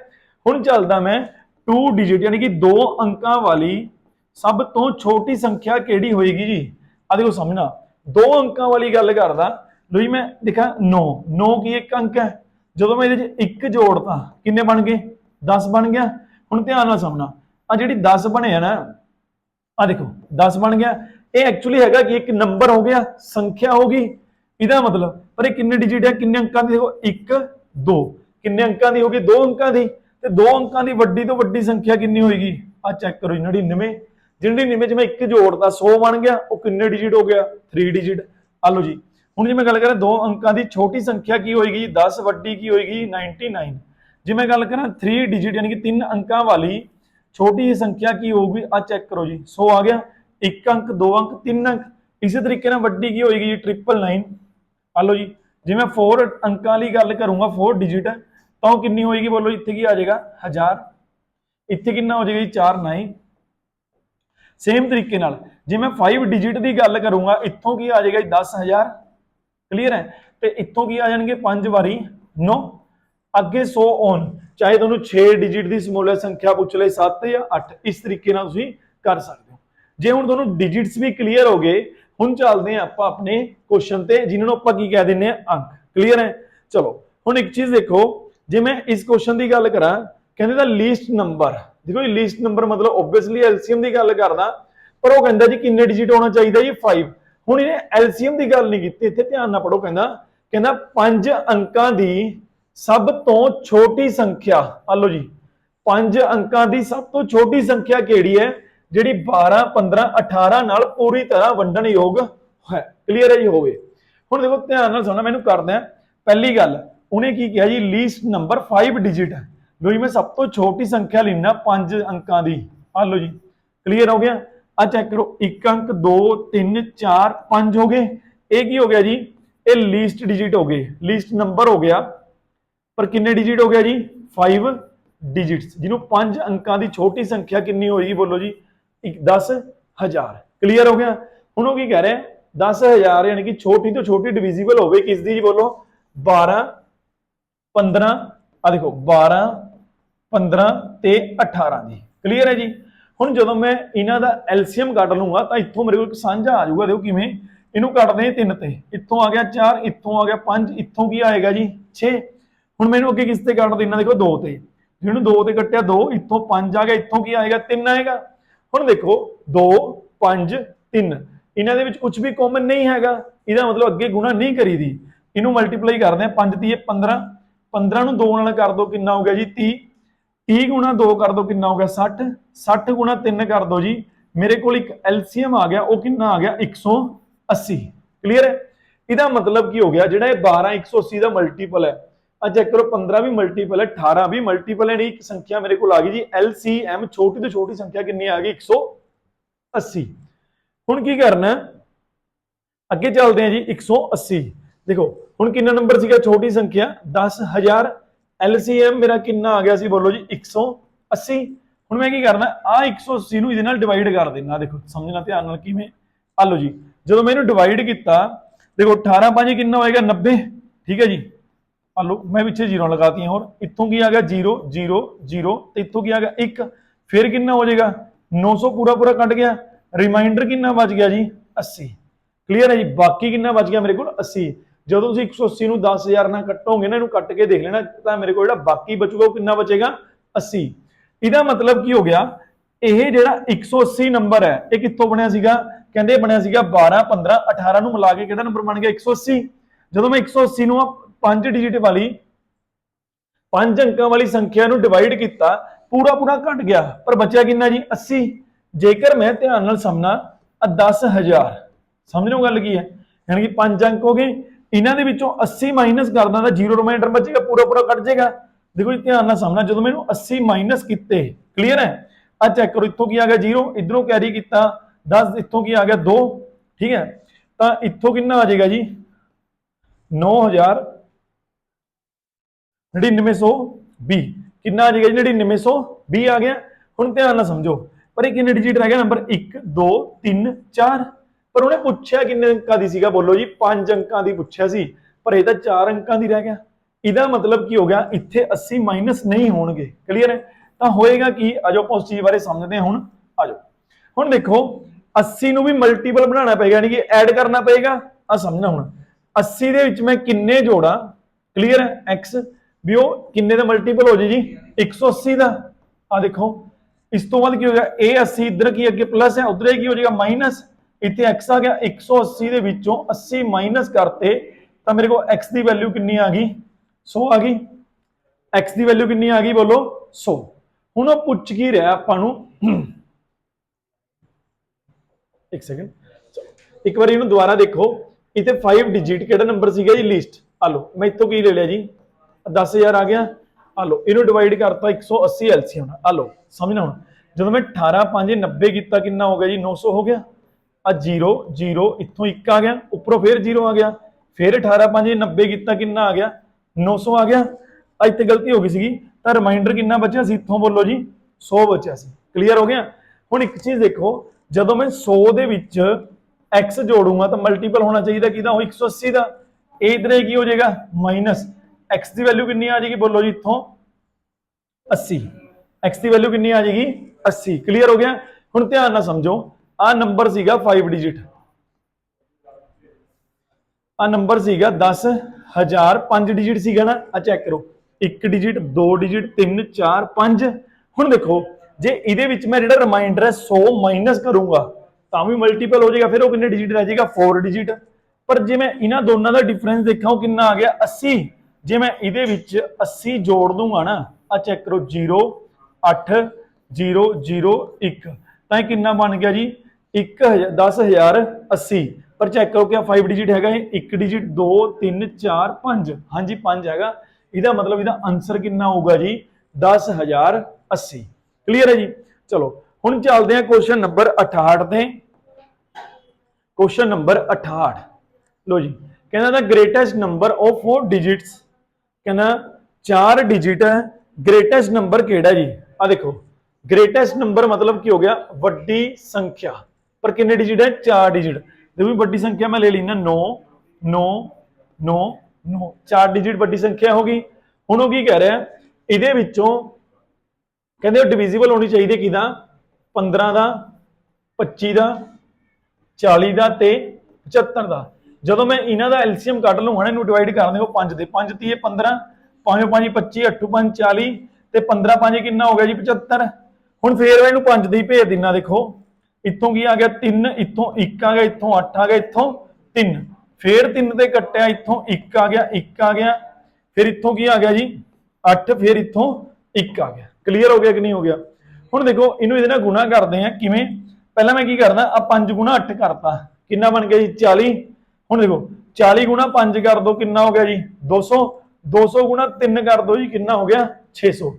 ਹੁਣ ਚੱਲਦਾ ਮੈਂ 2 ਡਿਜਿਟ ਯਾਨੀ ਕਿ ਦੋ ਅੰਕਾਂ ਵਾਲੀ ਸਭ ਤੋਂ ਛੋਟੀ ਸੰਖਿਆ ਕਿਹੜੀ ਹੋਏਗੀ ਜੀ? ਆ ਦੇਖੋ ਸਮਝਣਾ ਦੋ ਅੰਕਾਂ ਵਾਲੀ ਗੱਲ ਕਰਦਾ। ਲੋ ਜੀ, ਮੈਂ ਦੇਖਾਂ 9 9 ਕੀ ਇੱਕ ਅੰਕ ਹੈ? ਜਦੋਂ ਮੈਂ ਇਹਦੇ 'ਚ ਇੱਕ ਜੋੜਦਾ, ਕਿੰਨੇ ਬਣ ਗਏ? 10 ਬਣ ਗਿਆ। ਹੁਣ ਧਿਆਨ ਨਾਲ ਸਮਝਣਾ ਆ ਜਿਹੜੀ 10 ਬਣਿਆ ਨਾ ਆ ਦੇਖੋ 10 ਬਣ ਗਿਆ। ਇਹ ਐਕਚੁਅਲੀ ਹੈਗਾ ਕਿ ਇੱਕ ਨੰਬਰ ਹੋ ਗਿਆ ਸੰਖਿਆ ਹੋ ਗਈ। ਇਹਦਾ ਮਤਲਬ ਪਰ ਇਹ ਕਿੰਨੇ ਡਿਜਿਟ ਹੈ ਕਿੰਨੇ ਅੰਕਾਂ ਦੀ? ਦੇਖੋ 1 2 ਕਿੰਨੇ ਅੰਕਾਂ ਦੀ ਹੋ ਗਈ? 2 ਅੰਕਾਂ ਦੀ। ਤੇ 2 ਅੰਕਾਂ ਦੀ ਵੱਡੀ ਤੋਂ ਵੱਡੀ ਸੰਖਿਆ ਕਿੰਨੀ ਹੋਏਗੀ? ਆ ਚੈੱਕ ਕਰੋ ਜੀ, 99 ਜਿਹੜੀ 99 ਚ ਮੈਂ ਇੱਕ ਜੋੜਦਾ 100 ਬਣ ਗਿਆ ਉਹ ਕਿੰਨੇ ਡਿਜਿਟ ਹੋ ਗਿਆ? 3 ਡਿਜਿਟ ਆ ਲਓ ਜੀ। ਹੁਣ ਜੇ ਮੈਂ ਗੱਲ ਕਰਾਂ ਦੋ ਅੰਕਾਂ ਦੀ ਛੋਟੀ ਸੰਖਿਆ ਕੀ ਹੋਏਗੀ? 10 ਵੱਡੀ ਕੀ ਹੋਏਗੀ? 99 ਜੇ ਮੈਂ ਗੱਲ ਕਰਾਂ 3 ਡਿਜਿਟ ਯਾਨੀ ਕਿ ਤਿੰਨ ਅੰਕਾਂ ਵਾਲੀ ਛੋਟੀ ਸੰਖਿਆ ਕੀ ਹੋਊਗੀ? ਆ ਚੈੱਕ ਕਰੋ ਜੀ। 100 ਆ ਗਿਆ। ਇੱਕ ਅੰਕ, ਦੋ ਅੰਕ, ਤਿੰਨ ਅੰਕ, ਇਸੇ ਤਰੀਕੇ ਨਾਲ ਵੱਡੀ ਕੀ ਹੋਏਗੀ ਜੀ? 999 ਆ ਲਓ ਜੀ, ਜੇ ਮੈਂ 4 ਅੰਕਾਂ ਲਈ ਗੱਲ ਕਰੂੰਗਾ 4 ਡਿਜਿਟ ਤਾਂ ਉਹ ਕਿੰਨੀ ਹੋਏਗੀ ਬੋਲੋ ਇੱਥੇ ਕੀ ਆ ਜਾਏਗਾ? 1000 ਇੱਥੇ ਕਿੰਨਾ ਹੋ ਜਾਏਗਾ ਜੀ? 4 9 ਸੇਮ ਤਰੀਕੇ ਨਾਲ, ਜੇ ਮੈਂ 5 ਡਿਜਿਟ ਦੀ ਗੱਲ ਕਰੂੰਗਾ, ਇੱਥੋਂ ਕੀ ਆ ਜਾਏਗਾ ਜੀ? 10000 ਕਲੀਅਰ ਹੈ? ਤੇ ਇੱਥੋਂ ਕੀ ਆ ਜਾਣਗੇ? 5 ਵਾਰੀ 9 ਅੱਗੇ 100 ਔਨ ਚਾਹੇ ਤੁਹਾਨੂੰ 6 ਡਿਜਿਟ ਦੀ ਸਮੂਲੇ ਸੰਖਿਆ ਪੁੱਛ ਲਏ 7 ਜਾਂ 8 ਇਸ ਤਰੀਕੇ ਨਾਲ ਤੁਸੀਂ ਕਰ ਸਕਦੇ ਜੇ ਹੁਣ ਤੁਹਾਨੂੰ ਡਿਜਿਟਸ ਵੀ ਕਲੀਅਰ ਹੋ ਗਏ, ਹੁਣ ਚੱਲਦੇ ਹਾਂ ਆਪਾਂ ਆਪਣੇ ਕੁਐਸਚਨ ਤੇ, ਜਿਨ੍ਹਾਂ ਨੂੰ ਆਪਾਂ ਕੀ ਕਹਿ ਦਿੰਨੇ ਆ ਅੰਕ। ਕਲੀਅਰ ਹੈ? ਚਲੋ, ਹੁਣ ਇੱਕ ਚੀਜ਼ ਦੇਖੋ, ਜੇ ਮੈਂ ਇਸ ਕੁਐਸਚਨ ਦੀ ਗੱਲ ਕਰਾਂ, ਕਹਿੰਦੇ ਦਾ ਲੀਸਟ ਨੰਬਰ ਦੇਖੋ ਇਹ ਲੀਸਟ ਨੰਬਰ ਮਤਲਬ ਆਬਵੀਅਸਲੀ ਐਲਸੀਐਮ ਦੀ ਗੱਲ ਕਰਦਾ, ਪਰ ਉਹ ਕਹਿੰਦਾ ਜੀ ਕਿੰਨੇ ਡਿਜਿਟ ਹੋਣਾ ਚਾਹੀਦਾ ਜੀ? 5 ਹੁਣ ਇਹਨੇ ਐਲਸੀਐਮ ਦੀ ਗੱਲ ਨਹੀਂ ਕੀਤੀ, ਇੱਥੇ ਧਿਆਨ ਨਾਲ ਪੜੋ ਕਹਿੰਦਾ ਕਹਿੰਦਾ 5 ਅੰਕਾਂ ਦੀ ਸਭ ਤੋਂ ਛੋਟੀ ਸੰਖਿਆ ਆ ਲਓ ਜੀ 5 ਅੰਕਾਂ ਦੀ ਸਭ ਤੋਂ ਛੋਟੀ ਸੰਖਿਆ ਕਿਹੜੀ ਹੈ? ਜਿਹੜੀ 12 15 18 ਨਾਲ ਪੂਰੀ ਤਰ੍ਹਾਂ ਵੰਡਣ ਯੋਗ ਹੈ ਕਲੀਅਰ ਹੈ ਜੀ ਹੋਵੇ। ਹੁਣ ਦੇਖੋ, ਧਿਆਨ ਨਾਲ ਸੁਣਨਾ, ਮੈਨੂੰ ਕਰਦਾ ਪਹਿਲੀ ਗੱਲ, ਉਹਨੇ ਕੀ ਕਿਹਾ ਜੀ? ਲੀਸਟ ਨੰਬਰ 5 ਡਿਜਿਟ ਹੈ। ਲੋ ਜੀ, ਮੈਂ ਸਭ ਤੋਂ ਛੋਟੀ ਸੰਖਿਆ ਲੈਣਾ 5 ਅੰਕਾਂ ਦੀ। ਆ ਲਓ ਜੀ ਕਲੀਅਰ ਹੋ ਗਿਆ? ਆ ਚੈੱਕ ਕਰੋ 1 ਅੰਕ 2 3 4 5 ਹੋ ਗਏ। ਇਹ ਕੀ ਹੋ ਗਿਆ ਜੀ? ਇਹ ਲੀਸਟ ਡਿਜਿਟ ਹੋ ਗਏ। ਲੀਸਟ ਨੰਬਰ ਹੋ ਗਿਆ। ਪਰ ਕਿੰਨੇ ਡਿਜਿਟ ਹੋ ਗਿਆ ਜੀ? 5 ਡਿਜਿਟਸ ਜਿਹਨੂੰ 5 ਅੰਕਾਂ ਦੀ ਛੋਟੀ ਸੰਖਿਆ ਕਿੰਨੀ ਹੋਏਗੀ ਬੋਲੋ ਜੀ? 10000 ਕਲੀਅਰ ਹੋ ਗਿਆ? ਹੁਣ ਉਹ ਕੀ ਕਹਿ ਰਿਹਾ? 10000 ਯਾਨੀ ਕਿ ਛੋਟੀ ਤੋਂ ਛੋਟੀ ਡਿਵੀਜ਼ੀਬਲ ਹੋਵੇ ਕਿਸ ਦੀ ਜੀ ਬੋਲੋ? 12 15 ਆ ਦੇਖੋ 12 15 ਤੇ 18 ਦੀ ਕਲੀਅਰ ਹੈ ਜੀ? ਹੁਣ ਜਦੋਂ ਮੈਂ ਇਹਨਾਂ ਦਾ ਐਲਸੀਐਮ ਕੱਢ ਲੂੰਗਾ ਤਾਂ ਇੱਥੋਂ ਮੇਰੇ ਕੋਲ ਇੱਕ ਸਾਂਝਾ ਆ ਜਾਊਗਾ, ਦੇਖੋ ਕਿਵੇਂ? ਇਹਨੂੰ ਕੱਟਦੇ ਹਾਂ ਤਿੰਨ ਤੇ। ਇੱਥੋਂ ਆ ਗਿਆ 4 ਇੱਥੋਂ ਆ ਗਿਆ 5 ਇੱਥੋਂ ਕੀ ਆਏਗਾ ਜੀ? 6 ਹੁਣ ਮੈਨੂੰ ਅੱਗੇ ਕਿਸ ਤੇ ਕੱਟ ਦੇਣਾ ਦੇਖੋ 2 ਤੇ। ਜਿਹਨੂੰ 2 ਤੇ ਕੱਟਿਆ 2 ਇੱਥੋਂ 5 ਆ ਗਿਆ, ਇੱਥੋਂ ਕੀ ਆਏਗਾ? 3 ਆਏਗਾ। ਹੁਣ ਦੇਖੋ 2 5 3 ਇਹਨਾਂ ਦੇ ਵਿੱਚ ਕੁਝ ਵੀ ਕਾਮਨ ਨਹੀਂ ਹੈਗਾ। ਇਹਦਾ ਮਤਲਬ ਅੱਗੇ ਗੁਣਾ ਨਹੀਂ ਕਰੀਦੀ। ਇਹਨੂੰ ਮਲਟੀਪਲਾਈ ਕਰਦੇ ਆ 5 ਤੀਏ 15 15 ਨੂੰ 2 ਨਾਲ ਕਰ ਦੋ, ਕਿੰਨਾ ਹੋ ਗਿਆ ਜੀ? 30 30 ਗੁਣਾ 2 ਕਰ ਦੋ, ਕਿੰਨਾ ਹੋ ਗਿਆ? 60 60 ਗੁਣਾ 3 ਕਰ ਦੋ ਜੀ। ਮੇਰੇ ਕੋਲ ਇੱਕ ਐਲਸੀਐਮ ਆ ਗਿਆ, ਉਹ ਕਿੰਨਾ ਆ ਗਿਆ? 180 ਕਲੀਅਰ ਹੈ? ਇਹਦਾ ਮਤਲਬ ਕੀ ਹੋ ਗਿਆ? ਜਿਹੜਾ ਇਹ 12 180 ਦਾ ਮਲਟੀਪਲ ਹੈ ਆ ਚੈੱਕ ਕਰੋ 15 ਵੀ ਮਲਟੀਪਲ ਹੈ 18 ਵੀ ਮਲਟੀਪਲ ਹੈ ਨਹੀਂ ਇੱਕ ਸੰਖਿਆ ਮੇਰੇ ਕੋਲ ਆ ਗਈ ਜੀ LCM ਛੋਟੀ ਤੋਂ ਛੋਟੀ ਸੰਖਿਆ ਕਿੰਨੀ ਆ ਗਈ? 180 ਹੁਣ ਕੀ ਕਰਨਾ? ਅੱਗੇ ਚੱਲਦੇ ਹਾਂ ਜੀ 180 ਦੇਖੋ, ਹੁਣ ਕਿੰਨਾ ਨੰਬਰ ਸੀਗਾ ਛੋਟੀ ਸੰਖਿਆ? 10000 LCM ਮੇਰਾ ਕਿੰਨਾ ਆ ਗਿਆ ਸੀ? ਬੋਲੋ ਜੀ 180 ਹੁਣ ਮੈਂ ਕੀ ਕਰਨਾ? ਆ 180 ਨੂੰ ਇਹਦੇ ਨਾਲ ਡਿਵਾਈਡ ਕਰ ਦੇਣਾ ਦੇਖੋ, ਸਮਝਣਾ ਧਿਆਨ ਨਾਲ ਕਿਵੇਂ? ਆ ਲਓ ਜੀ, ਜਦੋਂ ਮੈਂ ਇਹਨੂੰ ਡਿਵਾਈਡ ਕੀਤਾ, ਦੇਖੋ 18 5 ਕਿੰਨਾ ਹੋਏਗਾ? 90 ਠੀਕ ਹੈ ਜੀ? ਆ ਲਓ, ਮੈਂ ਪਿੱਛੇ ਜ਼ੀਰੋ ਲਗਾਤੀਆਂ ਹੋਰ, ਇੱਥੋਂ ਕੀ ਆ ਗਿਆ? 0 0 0 ਤੇ ਇੱਥੋਂ ਕੀ ਆ ਗਿਆ? 1 ਫਿਰ ਕਿੰਨਾ ਹੋ ਜਾਏਗਾ? 900 ਪੂਰਾ ਪੂਰਾ ਕੱਟ ਗਿਆ। ਰਿਮਾਈਂਡਰ ਕਿੰਨਾ ਬਚ ਗਿਆ ਜੀ? 80 ਕਲੀਅਰ ਹੈ ਜੀ? ਬਾਕੀ ਕਿੰਨਾ ਬਚ ਗਿਆ ਮੇਰੇ ਕੋਲ? 80 ਜਦੋਂ ਤੁਸੀਂ 180 ਨੂੰ 10000 ਨਾਲ ਕੱਟੋਗੇ ਨਾ, ਇਹਨੂੰ ਕੱਟ ਕੇ ਦੇਖ ਲੈਣਾ, ਤਾਂ ਮੇਰੇ ਕੋਲ ਜਿਹੜਾ ਬਾਕੀ ਬਚੂਗਾ ਉਹ ਕਿੰਨਾ ਬਚੇਗਾ? 80 ਇਹਦਾ ਮਤਲਬ ਕੀ ਹੋ ਗਿਆ? ਇਹ ਜਿਹੜਾ 180 ਨੰਬਰ ਹੈ, ਇਹ ਕਿੱਥੋਂ ਬਣਿਆ ਸੀਗਾ? ਕਹਿੰਦੇ ਬਣਿਆ ਸੀਗਾ 12 15 18 ਨੂੰ ਮਿਲਾ ਕੇ ਕਿਹੜਾ ਨੰਬਰ ਬਣ ਗਿਆ? 180 ਜਦੋਂ ਮੈਂ 180 ਨੂੰ 5 ਡਿਜਿਟ ਵਾਲੀ 5 ਅੰਕਾਂ ਵਾਲੀ ਸੰਖਿਆ ਨੂੰ ਡਿਵਾਈਡ ਕੀਤਾ, ਪੂਰਾ ਪੂਰਾ ਘਟ ਗਿਆ। ਪਰ ਬਚਿਆ ਕਿੰਨਾ ਜੀ? 80 ਜੇਕਰ ਮੈਂ ਧਿਆਨ ਨਾਲ ਸਮਝਣਾ 10000 ਸਮਝ ਲਓ ਗੱਲ ਕੀ ਹੈ? ਯਾਨੀ ਕਿ 5 ਅੰਕ ਹੋ ਗਏ। ਇਹਨਾਂ ਦੇ ਵਿੱਚੋਂ 80 ਮਾਈਨਸ ਕਰਦਾ ਤਾਂ ਜ਼ੀਰੋ ਰਿਮਾਈਂਡਰ ਬਚੇਗਾ, ਪੂਰਾ ਪੂਰਾ ਕੱਟ ਜਾਏਗਾ। ਦੇਖੋ ਜੀ, ਧਿਆਨ ਨਾਲ ਸਮਝਣਾ ਜਦੋਂ ਮੈਨੂੰ 80 ਮਾਈਨਸ ਕੀਤੇ ਕਲੀਅਰ ਹੈ? ਆ ਚੈੱਕ ਕਰੋ, ਇੱਥੋਂ ਕੀ ਆ ਗਿਆ ਜੀਰੋ ਇਧਰੋਂ ਕੈਰੀ ਕੀਤਾ। 10 ਇੱਥੋਂ ਕੀ ਆ ਗਿਆ? 2 ਠੀਕ ਹੈ? ਤਾਂ ਇੱਥੋਂ ਕਿੰਨਾ ਆ ਜਾਏਗਾ ਜੀ? 9000 9920 ਕਿੰਨਾ ਆ ਜਾਏਗਾ ਜੀ? 9920 ਆ ਗਿਆ। ਹੁਣ ਧਿਆਨ ਨਾਲ ਸਮਝੋ। ਪਰ ਇਹ ਕਿੰਨੇ ਡਿਜਿਟ ਰਹਿ ਗਿਆ ਨੰਬਰ 1 2 3 4 ਪਰ ਉਹਨੇ ਪੁੱਛਿਆ ਕਿੰਨੇ ਅੰਕਾਂ ਦੀ ਸੀਗਾ? ਬੋਲੋ ਜੀ 5 ਅੰਕਾਂ ਦੀ ਪੁੱਛਿਆ ਸੀ। ਪਰ ਇਹ ਤਾਂ 4 ਅੰਕਾਂ ਦੀ ਰਹਿ ਗਿਆ। ਇਹਦਾ ਮਤਲਬ ਕੀ ਹੋ ਗਿਆ? ਇੱਥੇ 80 ਮਾਈਨਸ ਨਹੀਂ ਹੋਣਗੇ। ਕਲੀਅਰ ਹੈ? ਤਾਂ ਹੋਏਗਾ ਕੀ? ਆਜੋ ਆਪਾਂ ਉਸ ਚੀਜ਼ ਬਾਰੇ ਸਮਝਦੇ ਹਾਂ ਹੁਣ। ਆਜੋ ਹੁਣ ਦੇਖੋ 80 ਨੂੰ ਵੀ ਮਲਟੀਪਲ ਬਣਾਉਣਾ ਪਏਗਾ, ਯਾਨੀ ਕਿ ਐਡ ਕਰਨਾ ਪਏਗਾ। ਆ ਸਮਝਣਾ ਹੁਣ। 80 ਦੇ ਵਿੱਚ ਮੈਂ ਕਿੰਨੇ ਜੋੜਾਂ? ਕਲੀਅਰ ਹੈ? X ਵੀ ਉਹ ਕਿੰਨੇ ਦਾ ਮਲਟੀਪਲ ਹੋ ਜੇ? ਜੀ 180 ਦਾ। ਆ ਦੇਖੋ, ਇਸ ਤੋਂ ਬਾਅਦ ਕੀ ਹੋ ਗਿਆ? ਇਹ 80 ਇੱਧਰ ਕੀ ਅੱਗੇ ਪਲੱਸ ਹੈ, ਉਧਰ ਕੀ ਹੋ ਜਾਏਗਾ ਮਾਈਨਸ ਇੱਥੇ x ਆ ਗਿਆ 180 ਦੇ ਵਿੱਚੋਂ 80 ਮਾਈਨਸ ਕਰਤੇ, ਤਾਂ ਮੇਰੇ ਕੋਲ x ਦੀ ਵੈਲਿਊ ਕਿੰਨੀ ਆ ਗਈ? 100 ਆ ਗਈ। X ਦੀ ਵੈਲਿਊ ਕਿੰਨੀ ਆ ਗਈ ਬੋਲੋ? 100 ਹੁਣ ਉਹ ਪੁੱਛ ਕੀ ਰਿਹਾ ਆਪਾਂ ਨੂੰ? ਇੱਕ ਸੈਕਿੰਡ ਇੱਕ ਵਾਰੀ ਇਹਨੂੰ ਦੁਬਾਰਾ ਦੇਖੋ। ਇੱਥੇ 5 ਡਿਜੀਟ ਕਿਹੜਾ ਨੰਬਰ ਸੀਗਾ ਜੀ ਲਿਸਟ ਆ ਲਓ, ਮੈਂ ਇੱਥੋਂ ਕੀ ਲੈ ਲਿਆ ਜੀ? 10000 ਆ ਗਿਆ। ਆ ਲਓ, ਇਹਨੂੰ ਡਿਵਾਈਡ ਕਰਤਾ 180 ਐਲਸੀਐਮ ਆ ਲਓ ਸਮਝਣਾ ਹੁਣ। ਜਦੋਂ ਮੈਂ 18 5 90 ਕੀਤਾ, ਕਿੰਨਾ ਹੋ ਗਿਆ ਜੀ? 900 ਹੋ ਗਿਆ। ਆ 0 0 ਇੱਥੋਂ 1 ਆ ਗਿਆ। ਉੱਪਰੋਂ ਫੇਰ 0 ਆ ਗਿਆ। ਫਿਰ 18 5 90 ਕੀਤਾ, ਕਿੰਨਾ ਆ ਗਿਆ? 900 ਆ ਗਿਆ। ਇੱਥੇ ਗਲਤੀ ਹੋ ਗਈ ਸੀਗੀ। ਤਾਂ ਰਿਮਾਈਂਡਰ ਕਿੰਨਾ ਬਚਿਆ ਸੀ? ਇੱਥੋਂ ਬੋਲੋ ਜੀ 100 ਬਚਿਆ ਸੀ। ਕਲੀਅਰ ਹੋ ਗਿਆ? ਹੁਣ ਇੱਕ ਚੀਜ਼ ਦੇਖੋ, ਜਦੋਂ ਮੈਂ 100 ਦੇ ਵਿੱਚ x ਜੋੜੂਗਾ ਤਾਂ ਮਲਟੀਪਲ ਹੋਣਾ ਚਾਹੀਦਾ ਕਿਹਦਾ? ਉਹ 180 ਦਾ। ਇਹ ਇਧਰੇ ਕੀ ਹੋ ਜਾਏਗਾ? ਮਾਈਨਸ x ਦੀ ਵੈਲਿਊ ਕਿੰਨੀ ਆ ਜਾਏਗੀ ਬੋਲੋ ਜੀ ਇੱਥੋਂ? 80 x ਦੀ ਵੈਲਿਊ ਕਿੰਨੀ ਆ ਜਾਏਗੀ? 80 ਕਲੀਅਰ ਹੋ ਗਿਆ? ਹੁਣ ਧਿਆਨ ਨਾਲ ਸਮਝੋ। ਆ ਨੰਬਰ ਸੀਗਾ 5 ਡਿਜਿਟ ਆ ਨੰਬਰ ਸੀਗਾ 10000 5 ਡਿਜਿਟ ਸੀਗਾ ਨਾ। ਆ ਚੈੱਕ ਕਰੋ। 1 ਡਿਜਿਟ 2 ਡਿਜਿਟ 3 4 5 ਹੁਣ ਦੇਖੋ, ਜੇ ਇਹਦੇ ਵਿੱਚ ਮੈਂ ਜਿਹੜਾ ਰਿਮਾਈਂਡਰ ਹੈ 100 ਮਾਈਨਸ ਕਰੂੰਗਾ, ਤਾਂ ਵੀ ਮਲਟੀਪਲ ਹੋ ਜਾਏਗਾ। ਫਿਰ ਉਹ ਕਿੰਨੇ ਡਿਜਿਟ ਰਹਿ ਜਾਏਗਾ? 4 ਡਿਜਿਟ ਪਰ ਜੇ ਮੈਂ ਇਹਨਾਂ ਦੋਨਾਂ ਦਾ ਡਿਫਰੈਂਸ ਦੇਖਾਂ, ਉਹ ਕਿੰਨਾ ਆ ਗਿਆ? 80 ਜੇ ਮੈਂ ਇਹਦੇ ਵਿੱਚ 80 ਜੋੜ ਦੂੰਗਾ ਨਾ ਆ ਚੈੱਕ ਕਰੋ 0 8 0 0 1 ਤਾਂ ਇਹ ਕਿੰਨਾ ਬਣ ਗਿਆ ਜੀ? 1 10000 80 ਪਰ ਚੈੱਕ ਕਰੋ ਕਿ ਆ 5 ਡਿਜਿਟ ਹੈਗਾ ਇਹ? 1 ਡਿਜਿਟ 2 3 4 5 ਹਾਂਜੀ 5 ਹੈਗਾ। ਇਹਦਾ ਮਤਲਬ ਇਹਦਾ ਆਨਸਰ ਕਿੰਨਾ ਹੋਊਗਾ ਜੀ? 10080 ਕਲੀਅਰ ਹੈ ਜੀ? ਚਲੋ, ਹੁਣ ਚੱਲਦੇ ਹਾਂ ਕੁਐਸਚਨ ਨੰਬਰ 68 ਤੇ। ਕੁਐਸਚਨ ਨੰਬਰ 68 ਲੋ ਜੀ, ਕਹਿੰਦਾ ਦਾ ਗ੍ਰੇਟੈਸਟ ਨੰਬਰ ਆਫ 4 ਡਿਜਿਟਸ ਕਹਿੰਦਾ 4 ਡਿਜਿਟ ਗ੍ਰੇਟੈਸਟ ਨੰਬਰ ਕਿਹੜਾ ਜੀ? ਆ ਦੇਖੋ ਗ੍ਰੇਟੈਸਟ ਨੰਬਰ ਮਤਲਬ ਕੀ ਹੋ ਗਿਆ? ਵੱਡੀ ਸੰਖਿਆ। ਪਰ ਕਿੰਨੇ ਡਿਜਿਟ ਹੈ? 4 ਡਿਜਿਟ ਦੇਖੋ ਵੱਡੀ ਸੰਖਿਆ ਮੈਂ ਲੈ ਲੈਣਾ 9 9 9 9 ਚਾਰ ਡਿਜਿਟ ਵੱਡੀ ਸੰਖਿਆ ਹੋ ਗਈ। ਹੁਣ ਉਹ ਕੀ ਕਹਿ ਰਿਹਾ? ਇਹਦੇ ਵਿੱਚੋਂ ਕਹਿੰਦੇ ਉਹ ਡਿਵੀਜ਼ੀਬਲ ਹੋਣੀ ਚਾਹੀਦੀ ਕਿਦਾਂ 15 ਦਾ 25 ਦਾ 40 ਦਾ ਤੇ 75 ਦਾ। ਜਦੋਂ ਮੈਂ ਇਹਨਾਂ ਦਾ ਐਲਸੀਐਮ ਕੱਢ ਲਵਾਂ ਇਹਨੂੰ ਡਿਵਾਈਡ ਕਰ ਦਿਓ 5 ਦੇ 5 30 15 5 5 25 8 5 40 ਤੇ 15 5 ਕਿੰਨਾ ਹੋ ਗਿਆ ਜੀ 75 ਹੁਣ ਫੇਰ ਇਹਨੂੰ 5 ਦੇ ਹੀ ਭੇਜ ਦਿੰਨਾ, ਦੇਖੋ। ਇੱਥੋਂ ਕੀ ਆ ਗਿਆ? 3 ਇੱਥੋਂ 1 ਆ ਗਿਆ, ਇੱਥੋਂ 8 ਆ ਗਿਆ, ਇੱਥੋਂ 3 ਫੇਰ 3 ਤੇ ਕੱਟਿਆ, ਇੱਥੋਂ 1 ਆ ਗਿਆ 1 ਆ ਗਿਆ। ਫਿਰ ਇੱਥੋਂ ਕੀ ਆ ਗਿਆ ਜੀ? 8 ਫਿਰ ਇੱਥੋਂ 1 ਆ ਗਿਆ। ਕਲੀਅਰ ਹੋ ਗਿਆ ਕਿ ਨਹੀਂ ਹੋ ਗਿਆ? ਹੁਣ ਦੇਖੋ, ਇਹਨੂੰ ਇਹਦੇ ਨਾਲ ਗੁਣਾ ਕਰਦੇ ਆ ਕਿਵੇਂ? ਪਹਿਲਾਂ ਮੈਂ ਕੀ ਕਰਦਾ? ਆ 5 ਗੁਣਾ 8 ਕਰਤਾ। ਕਿੰਨਾ ਬਣ ਗਿਆ ਜੀ? 40 ਹੁਣ ਦੇਖੋ 40 ਗੁਣਾ 5 ਕਰ ਦੋ, ਕਿੰਨਾ ਹੋ ਗਿਆ ਜੀ? 200 200 ਗੁਣਾ 3 ਕਰ ਦੋ ਜੀ, ਕਿੰਨਾ ਹੋ ਗਿਆ? 600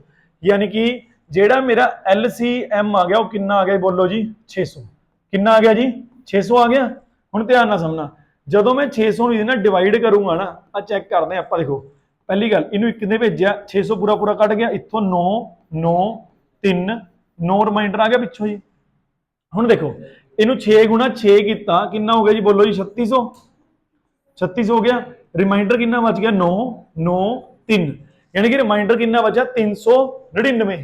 ਯਾਨੀ ਕਿ ਜਿਹੜਾ ਮੇਰਾ LCM ਆ ਗਿਆ, ਉਹ ਕਿੰਨਾ ਆ ਗਿਆ ਬੋਲੋ ਜੀ 600 ਕਿੰਨਾ ਆ ਗਿਆ ਜੀ? 600 ਆ ਗਿਆ। ਹੁਣ ਧਿਆਨ ਨਾਲ ਸਮਝਣਾ ਜਦੋਂ ਮੈਂ 600 ਨੂੰ ਇਹਦੇ ਨਾਲ ਡਿਵਾਈਡ ਕਰੂੰਗਾ ਨਾ, ਆ ਚੈੱਕ ਕਰਦੇ ਆ ਆਪਾਂ, ਦੇਖੋ। ਪਹਿਲੀ ਗੱਲ, ਇਹਨੂੰ ਇੱਕ ਨੇ ਭੇਜਿਆ 600 ਪੂਰਾ ਪੂਰਾ ਕੱਟ ਗਿਆ, ਇੱਥੋਂ 9 9 3 9 ਰਿਮਾਈਂਡਰ ਆ ਗਿਆ ਪਿੱਛੋਂ ਜੀ। ਹੁਣ ਦੇਖੋ, ਇਹਨੂੰ 6 ਗੁਣਾ 6 ਕੀਤਾ, ਕਿੰਨਾ ਹੋ ਗਿਆ ਜੀ? ਬੋਲੋ ਜੀ 3600 36 ਹੋ ਗਿਆ। ਰਿਮਾਈਂਡਰ ਕਿੰਨਾ ਬਚ ਗਿਆ? 9 9 3 ਯਾਨੀ ਕਿ ਰਿਮਾਈਂਡਰ ਕਿੰਨਾ ਬਚਿਆ? 399